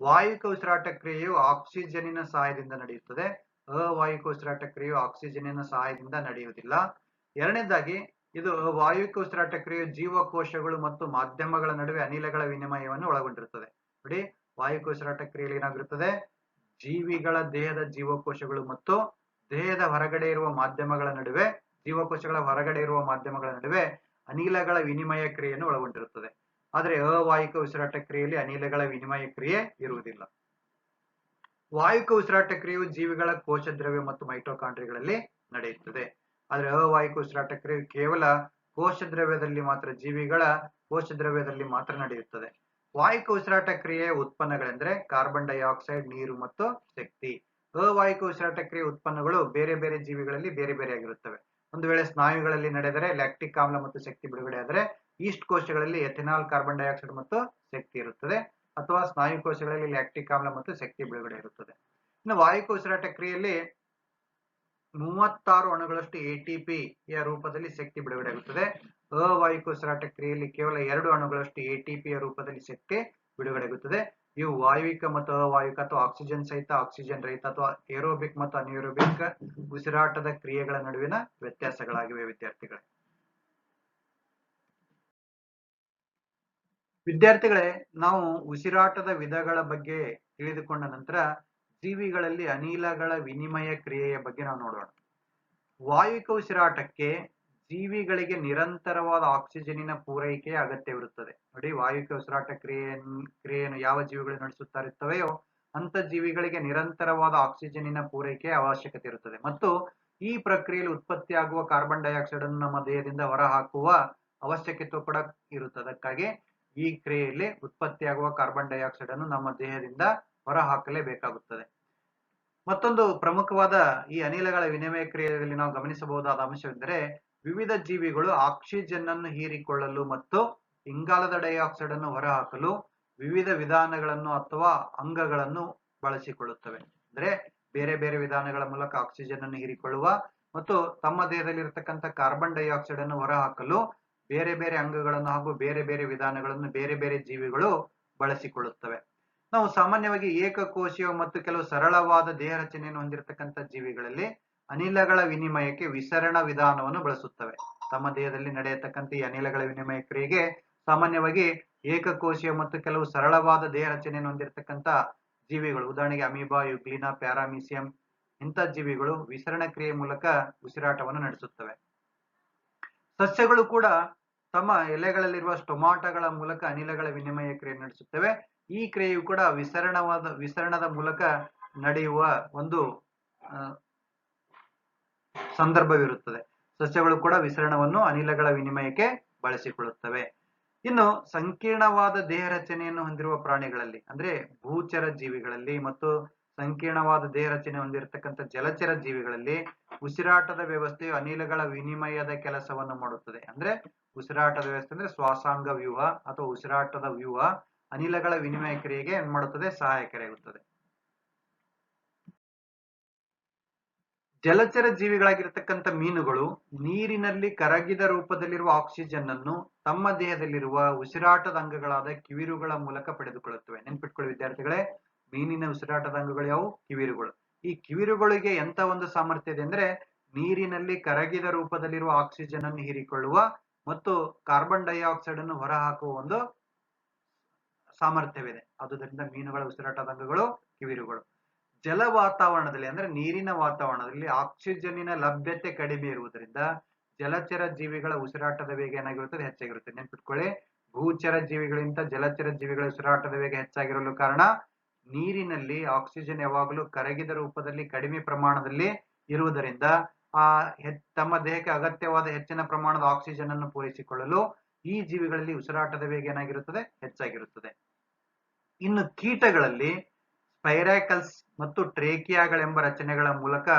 ವಾಯುವಿಕ ಉಸಿರಾಟ ಕ್ರಿಯೆಯು ಆಕ್ಸಿಜನಿನ ಸಹಾಯದಿಂದ ನಡೆಯುತ್ತದೆ. ಅವಾಯುಕ ಉಸಿರಾಟ ಕ್ರಿಯೆಯು ಆಕ್ಸಿಜನಿನ ಸಹಾಯದಿಂದ ನಡೆಯುವುದಿಲ್ಲ. ಎರಡನೇದಾಗಿ, ಇದು ವಾಯುಕ ಉಸಿರಾಟ ಕ್ರಿಯೆಯು ಜೀವಕೋಶಗಳು ಮತ್ತು ಮಾಧ್ಯಮಗಳ ನಡುವೆ ಅನಿಲಗಳ ವಿನಿಮಯವನ್ನು ಒಳಗೊಂಡಿರುತ್ತದೆ. ನೋಡಿ ವಾಯುಕ ಉಸಿರಾಟ ಕ್ರಿಯೆಯಲ್ಲಿ ಏನಾಗಿರುತ್ತದೆ? ಜೀವಿಗಳ ದೇಹದ ಜೀವಕೋಶಗಳು ಮತ್ತು ದೇಹದ ಹೊರಗಡೆ ಇರುವ ಮಾಧ್ಯಮಗಳ ನಡುವೆ, ಜೀವಕೋಶಗಳ ಹೊರಗಡೆ ಇರುವ ಮಾಧ್ಯಮಗಳ ನಡುವೆ ಅನಿಲಗಳ ವಿನಿಮಯ ಕ್ರಿಯೆಯನ್ನು ಒಳಗೊಂಡಿರುತ್ತದೆ. ಆದರೆ ಅವಾಯುಕ ಉಸಿರಾಟ ಕ್ರಿಯೆಯಲ್ಲಿ ಅನಿಲಗಳ ವಿನಿಮಯ ಕ್ರಿಯೆ ಇರುವುದಿಲ್ಲ. ವಾಯುಕ ಉಸಿರಾಟ ಕ್ರಿಯೆಯು ಜೀವಿಗಳ ಕೋಶ ದ್ರವ್ಯ ಮತ್ತು ಮೈಟೋಕಾಂಡ್ರಿಗಳಲ್ಲಿ ನಡೆಯುತ್ತದೆ. ಆದರೆ ಅವಾಯುಕ ಉಸಿರಾಟ ಕ್ರಿಯೆ ಕೇವಲ ಕೋಶ ದ್ರವ್ಯದಲ್ಲಿ ಮಾತ್ರ, ಜೀವಿಗಳ ಕೋಶ ದ್ರವ್ಯದಲ್ಲಿ ಮಾತ್ರ ನಡೆಯುತ್ತದೆ. ವಾಯುಕ ಉಸಿರಾಟ ಕ್ರಿಯೆಯ ಉತ್ಪನ್ನಗಳೆಂದರೆ ಕಾರ್ಬನ್ ಡೈಆಕ್ಸೈಡ್, ನೀರು ಮತ್ತು ಶಕ್ತಿ. ಅವಾಯುಕ ಉಸಿರಾಟ ಕ್ರಿಯೆ ಉತ್ಪನ್ನಗಳು ಬೇರೆ ಬೇರೆ ಜೀವಿಗಳಲ್ಲಿ ಬೇರೆ ಬೇರೆ ಆಗಿರುತ್ತವೆ ಒಂದು ವೇಳೆ ಸ್ನಾಯುಗಳಲ್ಲಿ ನಡೆದರೆ ಲ್ಯಾಕ್ಟಿಕ್ ಆಮ್ಲ ಮತ್ತು ಶಕ್ತಿ ಬಿಡುಗಡೆ ಆದರೆ ಈಸ್ಟ್ ಕೋಶಗಳಲ್ಲಿ ಎಥೆನಾಲ್ ಕಾರ್ಬನ್ ಡೈಆಕ್ಸೈಡ್ ಮತ್ತು ಶಕ್ತಿ ಇರುತ್ತದೆ. ಅಥವಾ ಸ್ನಾಯು ಕೋಶಗಳಲ್ಲಿ ಲ್ಯಾಕ್ಟಿಕ್ ಆಮ್ಲ ಮತ್ತು ಶಕ್ತಿ ಬಿಡುಗಡೆ ಇರುತ್ತದೆ. ಇನ್ನು ವಾಯುಕೋಶರಾಟ ಕ್ರಿಯೆಯಲ್ಲಿ ಮೂವತ್ತಾರು ಅಣುಗಳಷ್ಟು ಎಟಿಪಿ ಯ ರೂಪದಲ್ಲಿ ಶಕ್ತಿ ಬಿಡುಗಡೆ ಆಗುತ್ತದೆ. ಅವಾಯುಕ ಉಸಿರಾಟ ಕ್ರಿಯೆಯಲ್ಲಿ ಕೇವಲ ಎರಡು ಅಣುಗಳಷ್ಟು ಎಟಿಪಿ ಯ ರೂಪದಲ್ಲಿ ಶಕ್ತಿ ಬಿಡುಗಡೆ ಆಗುತ್ತದೆ. ಇವು ವಾಯುವಿಕ ಮತ್ತು ಅವಾಯುವಿಕ ಅಥವಾ ಆಕ್ಸಿಜನ್ ಸಹಿತ ಆಕ್ಸಿಜನ್ ರಹಿತ ಅಥವಾ ಏರೋಬಿಕ್ ಮತ್ತು ಅನ್ಯೂರೋಬಿಕ್ ಉಸಿರಾಟದ ಕ್ರಿಯೆಗಳ ನಡುವಿನ ವ್ಯತ್ಯಾಸಗಳಾಗಿವೆ ವಿದ್ಯಾರ್ಥಿಗಳೇ. ವಿದ್ಯಾರ್ಥಿಗಳೇ, ನಾವು ಉಸಿರಾಟದ ವಿಧಗಳ ಬಗ್ಗೆ ತಿಳಿದುಕೊಂಡ ನಂತರ ಜೀವಿಗಳಲ್ಲಿ ಅನಿಲಗಳ ವಿನಿಮಯ ಕ್ರಿಯೆಯ ಬಗ್ಗೆ ನಾವು ನೋಡೋಣ. ವಾಯುವಿಕ ಉಸಿರಾಟಕ್ಕೆ ಜೀವಿಗಳಿಗೆ ನಿರಂತರವಾದ ಆಕ್ಸಿಜನಿನ ಪೂರೈಕೆಯ ಅಗತ್ಯವಿರುತ್ತದೆ. ನೋಡಿ, ವಾಯುವಿಕ ಉಸಿರಾಟ ಕ್ರಿಯೆಯನ್ನು ಕ್ರಿಯೆಯನ್ನು ಯಾವ ಜೀವಿಗಳು ನಡೆಸುತ್ತಾ ಇರ್ತವೆಯೋ ಅಂತ ಜೀವಿಗಳಿಗೆ ನಿರಂತರವಾದ ಆಕ್ಸಿಜನಿನ ಪೂರೈಕೆಯ ಅವಶ್ಯಕತೆ ಇರುತ್ತದೆ. ಮತ್ತು ಈ ಪ್ರಕ್ರಿಯೆಯಲ್ಲಿ ಉತ್ಪತ್ತಿಯಾಗುವ ಕಾರ್ಬನ್ ಡೈಆಕ್ಸೈಡ್ ಅನ್ನು ನಮ್ಮ ದೇಹದಿಂದ ಹೊರಹಾಕುವ ಅವಶ್ಯಕತೆ ಕೂಡ ಇರುತ್ತದೆ. ಅದಕ್ಕಾಗಿ ಈ ಕ್ರಿಯೆಯಲ್ಲಿ ಉತ್ಪತ್ತಿಯಾಗುವ ಕಾರ್ಬನ್ ಡೈಆಕ್ಸೈಡ್ ಅನ್ನು ನಮ್ಮ ದೇಹದಿಂದ ಹೊರಹಾಕಲೇಬೇಕಾಗುತ್ತದೆ. ಮತ್ತೊಂದು ಪ್ರಮುಖವಾದ ಈ ಅನಿಲಗಳ ವಿನಿಮಯ ಕ್ರಿಯೆಯಲ್ಲಿ ನಾವು ಗಮನಿಸಬಹುದಾದ ಅಂಶವೆಂದರೆ ವಿವಿಧ ಜೀವಿಗಳು ಆಕ್ಸಿಜನ್ ಅನ್ನು ಹೀರಿಕೊಳ್ಳಲು ಮತ್ತು ಇಂಗಾಲದ ಡೈಆಕ್ಸೈಡ್ ಅನ್ನು ಹೊರಹಾಕಲು ವಿವಿಧ ವಿಧಾನಗಳನ್ನು ಅಥವಾ ಅಂಗಗಳನ್ನು ಬಳಸಿಕೊಳ್ಳುತ್ತವೆ. ಅಂದ್ರೆ ಬೇರೆ ಬೇರೆ ವಿಧಾನಗಳ ಮೂಲಕ ಆಕ್ಸಿಜನ್ ಅನ್ನು ಹೀರಿಕೊಳ್ಳುವ ಮತ್ತು ತಮ್ಮ ದೇಹದಲ್ಲಿರತಕ್ಕಂಥ ಕಾರ್ಬನ್ ಡೈಆಕ್ಸೈಡ್ ಅನ್ನು ಹೊರಹಾಕಲು ಬೇರೆ ಬೇರೆ ಅಂಗಗಳನ್ನು ಹಾಗೂ ಬೇರೆ ಬೇರೆ ವಿಧಾನಗಳನ್ನು ಬೇರೆ ಬೇರೆ ಜೀವಿಗಳು ಬಳಸಿಕೊಳ್ಳುತ್ತವೆ. ನಾವು ಸಾಮಾನ್ಯವಾಗಿ ಏಕಕೋಶೀಯ ಮತ್ತು ಕೆಲವು ಸರಳವಾದ ದೇಹ ರಚನೆಯನ್ನು ಹೊಂದಿರತಕ್ಕಂಥ ಜೀವಿಗಳಲ್ಲಿ ಅನಿಲಗಳ ವಿನಿಮಯಕ್ಕೆ ವಿಸರಣ ವಿಧಾನವನ್ನು ಬಳಸುತ್ತವೆ. ತಮ್ಮ ದೇಹದಲ್ಲಿ ನಡೆಯತಕ್ಕಂಥ ಈ ಅನಿಲಗಳ ವಿನಿಮಯ ಕ್ರಿಯೆಗೆ ಸಾಮಾನ್ಯವಾಗಿ ಏಕಕೋಶೀಯ ಮತ್ತು ಕೆಲವು ಸರಳವಾದ ದೇಹ ರಚನೆಯನ್ನು ಹೊಂದಿರತಕ್ಕಂಥ ಜೀವಿಗಳು, ಉದಾಹರಣೆಗೆ ಅಮೀಬಾ, ಯುಗ್ಲಿನಾ, ಪ್ಯಾರಾಮಿಸಿಯಂ ಇಂಥ ಜೀವಿಗಳು ವಿಸರಣ ಕ್ರಿಯೆ ಮೂಲಕ ಉಸಿರಾಟವನ್ನು ನಡೆಸುತ್ತವೆ. ಸಸ್ಯಗಳು ಕೂಡ ತಮ್ಮ ಎಲೆಗಳಲ್ಲಿರುವ ಸ್ಟೊಮಾಟಗಳ ಮೂಲಕ ಅನಿಲಗಳ ವಿನಿಮಯ ಕ್ರಿಯೆ ನಡೆಸುತ್ತವೆ. ಈ ಕ್ರಿಯೆಯು ಕೂಡ ವಿಸರಣವಾದ, ವಿಸರಣದ ಮೂಲಕ ನಡೆಯುವ ಒಂದು ಸಂದರ್ಭವಿರುತ್ತದೆ. ಸಸ್ಯಗಳು ಕೂಡ ವಿಸರಣವನ್ನು ಅನಿಲಗಳ ವಿನಿಮಯಕ್ಕೆ ಬಳಸಿಕೊಳ್ಳುತ್ತವೆ. ಇನ್ನು ಸಂಕೀರ್ಣವಾದ ದೇಹ ರಚನೆಯನ್ನು ಹೊಂದಿರುವ ಪ್ರಾಣಿಗಳಲ್ಲಿ, ಅಂದ್ರೆ ಭೂಚರ ಜೀವಿಗಳಲ್ಲಿ ಮತ್ತು ಸಂಕೀರ್ಣವಾದ ದೇಹ ರಚನೆ ಹೊಂದಿರತಕ್ಕಂಥ ಜಲಚರ ಜೀವಿಗಳಲ್ಲಿ ಉಸಿರಾಟದ ವ್ಯವಸ್ಥೆಯು ಅನಿಲಗಳ ವಿನಿಮಯದ ಕೆಲಸವನ್ನು ಮಾಡುತ್ತದೆ. ಅಂದ್ರೆ ಉಸಿರಾಟದ ವ್ಯವಸ್ಥೆ ಅಂದ್ರೆ ಶ್ವಾಸಾಂಗ ವ್ಯೂಹ ಅಥವಾ ಉಸಿರಾಟದ ವ್ಯೂಹ ಅನಿಲಗಳ ವಿನಿಮಯ ಕ್ರಿಯೆಗೆ ಏನ್ ಮಾಡುತ್ತದೆ? ಸಹಾಯಕರಾಗುತ್ತದೆ ಜಲಚರ ಜೀವಿಗಳಾಗಿರ್ತಕ್ಕಂಥ ಮೀನುಗಳು ನೀರಿನಲ್ಲಿ ಕರಗಿದ ರೂಪದಲ್ಲಿರುವ ಆಕ್ಸಿಜನ್ ಅನ್ನು ತಮ್ಮ ದೇಹದಲ್ಲಿರುವ ಉಸಿರಾಟದ ಅಂಗಗಳಾದ ಕಿವಿರುಗಳ ಮೂಲಕ ಪಡೆದುಕೊಳ್ಳುತ್ತವೆ. ನೆನ್ಪಿಟ್ಕೊಳ್ಳಿ ವಿದ್ಯಾರ್ಥಿಗಳೇ. ಮೀನಿನ ಉಸಿರಾಟದ ಅಂಗಗಳು ಯಾವುವು? ಕಿವಿರುಗಳು. ಈ ಕಿವಿರುಗಳಿಗೆ ಎಂತ ಒಂದು ಸಾಮರ್ಥ್ಯ ಇದೆ ಅಂದ್ರೆ ನೀರಿನಲ್ಲಿ ಕರಗಿದ ರೂಪದಲ್ಲಿರುವ ಆಕ್ಸಿಜನ್ ಅನ್ನು ಹೀರಿಕೊಳ್ಳುವ ಮತ್ತು ಕಾರ್ಬನ್ ಡೈಆಕ್ಸೈಡ್ ಅನ್ನು ಹೊರಹಾಕುವ ಒಂದು ಸಾಮರ್ಥ್ಯವಿದೆ. ಆದುದರಿಂದ ಮೀನುಗಳ ಉಸಿರಾಟದ ಅಂಗಗಳು ಕಿವಿರುಗಳು. ಜಲ ವಾತಾವರಣದಲ್ಲಿ ಅಂದ್ರೆ ನೀರಿನ ವಾತಾವರಣದಲ್ಲಿ ಆಕ್ಸಿಜನ್ನಿನ ಲಭ್ಯತೆ ಕಡಿಮೆ ಇರುವುದರಿಂದ ಜಲಚರ ಜೀವಿಗಳ ಉಸಿರಾಟದ ವೇಗ ಏನಾಗಿರುತ್ತದೆ? ಹೆಚ್ಚಾಗಿರುತ್ತೆ. ನೆನ್ಪಿಟ್ಕೊಳ್ಳಿ. ಭೂಚರ ಜೀವಿಗಳಿಂದ ಜಲಚರ ಜೀವಿಗಳ ಉಸಿರಾಟದ ವೇಗ ಹೆಚ್ಚಾಗಿರಲು ಕಾರಣ ನೀರಿನಲ್ಲಿ ಆಕ್ಸಿಜನ್ ಯಾವಾಗಲೂ ಕರಗಿದ ರೂಪದಲ್ಲಿ ಕಡಿಮೆ ಪ್ರಮಾಣದಲ್ಲಿ ಇರುವುದರಿಂದ ಆ ತಮ್ಮ ದೇಹಕ್ಕೆ ಅಗತ್ಯವಾದ ಹೆಚ್ಚಿನ ಪ್ರಮಾಣದ ಆಕ್ಸಿಜನ್ ಅನ್ನು ಪೂರೈಸಿಕೊಳ್ಳಲು ಈ ಜೀವಿಗಳಲ್ಲಿ ಉಸಿರಾಟದ ವೇಗ ಏನಾಗಿರುತ್ತದೆ? ಹೆಚ್ಚಾಗಿರುತ್ತದೆ. ಇನ್ನು ಕೀಟಗಳಲ್ಲಿ ಸ್ಪೈರಾಕಲ್ಸ್ ಮತ್ತು ಟ್ರೇಕಿಯಾಗಳೆಂಬ ರಚನೆಗಳ ಮೂಲಕ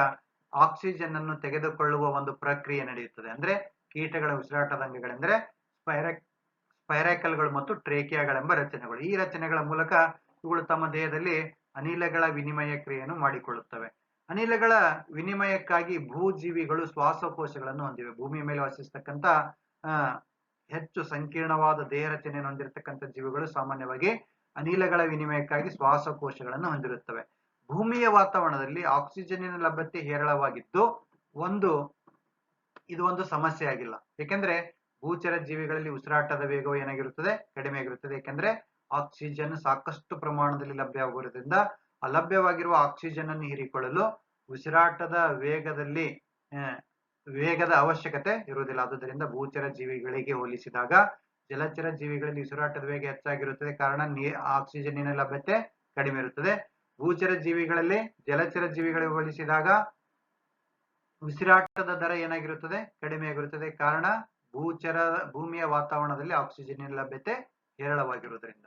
ಆಕ್ಸಿಜನ್ ಅನ್ನು ತೆಗೆದುಕೊಳ್ಳುವ ಒಂದು ಪ್ರಕ್ರಿಯೆ ನಡೆಯುತ್ತದೆ. ಅಂದ್ರೆ ಕೀಟಗಳ ಉಸಿರಾಟದ ಅಂಗಗಳೆಂದರೆ ಸ್ಪೈರಾ, ಸ್ಪೈರಾಕಲ್ಗಳು ಮತ್ತು ಟ್ರೇಕಿಯಾಗಳೆಂಬ ರಚನೆಗಳು. ಈ ರಚನೆಗಳ ಮೂಲಕ ಇವುಗಳು ತಮ್ಮ ದೇಹದಲ್ಲಿ ಅನಿಲಗಳ ವಿನಿಮಯ ಕ್ರಿಯೆಯನ್ನು ಮಾಡಿಕೊಳ್ಳುತ್ತವೆ. ಅನಿಲಗಳ ವಿನಿಮಯಕ್ಕಾಗಿ ಭೂಜೀವಿಗಳು ಶ್ವಾಸಕೋಶಗಳನ್ನು ಹೊಂದಿವೆ. ಭೂಮಿಯ ಮೇಲೆ ವಾಸಿಸ್ತಕ್ಕಂಥ ಹೆಚ್ಚು ಸಂಕೀರ್ಣವಾದ ದೇಹ ರಚನೆಯನ್ನು ಹೊಂದಿರತಕ್ಕಂಥ ಜೀವಿಗಳು ಸಾಮಾನ್ಯವಾಗಿ ಅನಿಲಗಳ ವಿನಿಮಯಕ್ಕಾಗಿ ಶ್ವಾಸಕೋಶಗಳನ್ನು ಹೊಂದಿರುತ್ತವೆ. ಭೂಮಿಯ ವಾತಾವರಣದಲ್ಲಿ ಆಕ್ಸಿಜನ್ನಿನ ಲಭ್ಯತೆ ಹೇರಳವಾಗಿದ್ದು, ಒಂದು, ಇದು ಒಂದು ಸಮಸ್ಯೆ ಆಗಿಲ್ಲ. ಏಕೆಂದ್ರೆ ಭೂಚರ ಜೀವಿಗಳಲ್ಲಿ ಉಸಿರಾಟದ ವೇಗವು ಏನಾಗಿರುತ್ತದೆ? ಕಡಿಮೆ ಆಗಿರುತ್ತದೆ. ಏಕೆಂದ್ರೆ ಆಕ್ಸಿಜನ್ ಸಾಕಷ್ಟು ಪ್ರಮಾಣದಲ್ಲಿ ಲಭ್ಯವಾಗುವುದರಿಂದ ಅಲಭ್ಯವಾಗಿರುವ ಆಕ್ಸಿಜನ್ ಅನ್ನು ಹೀರಿಕೊಳ್ಳಲು ಉಸಿರಾಟದ ವೇಗದಲ್ಲಿ ವೇಗದ ಅವಶ್ಯಕತೆ ಇರುವುದಿಲ್ಲ. ಆದುದರಿಂದ ಭೂಚರ ಜೀವಿಗಳಿಗೆ ಹೋಲಿಸಿದಾಗ ಜಲಚರ ಜೀವಿಗಳಲ್ಲಿ ಉಸಿರಾಟದ ವೇಗ ಹೆಚ್ಚಾಗಿರುತ್ತದೆ. ಕಾರಣ ನೀ ಆಕ್ಸಿಜನ್ನಿನ ಲಭ್ಯತೆ ಕಡಿಮೆ ಇರುತ್ತದೆ. ಭೂಚರ ಜೀವಿಗಳಲ್ಲಿ ಜಲಚರ ಜೀವಿಗಳಿಗೆ ಹೋಲಿಸಿದಾಗ ಉಸಿರಾಟದ ದರ ಏನಾಗಿರುತ್ತದೆ? ಕಡಿಮೆ ಆಗಿರುತ್ತದೆ ಕಾರಣ ಭೂಚರ, ಭೂಮಿಯ ವಾತಾವರಣದಲ್ಲಿ ಆಕ್ಸಿಜನ್ನಿನ ಲಭ್ಯತೆ ಹೇರಳವಾಗಿರುವುದರಿಂದ.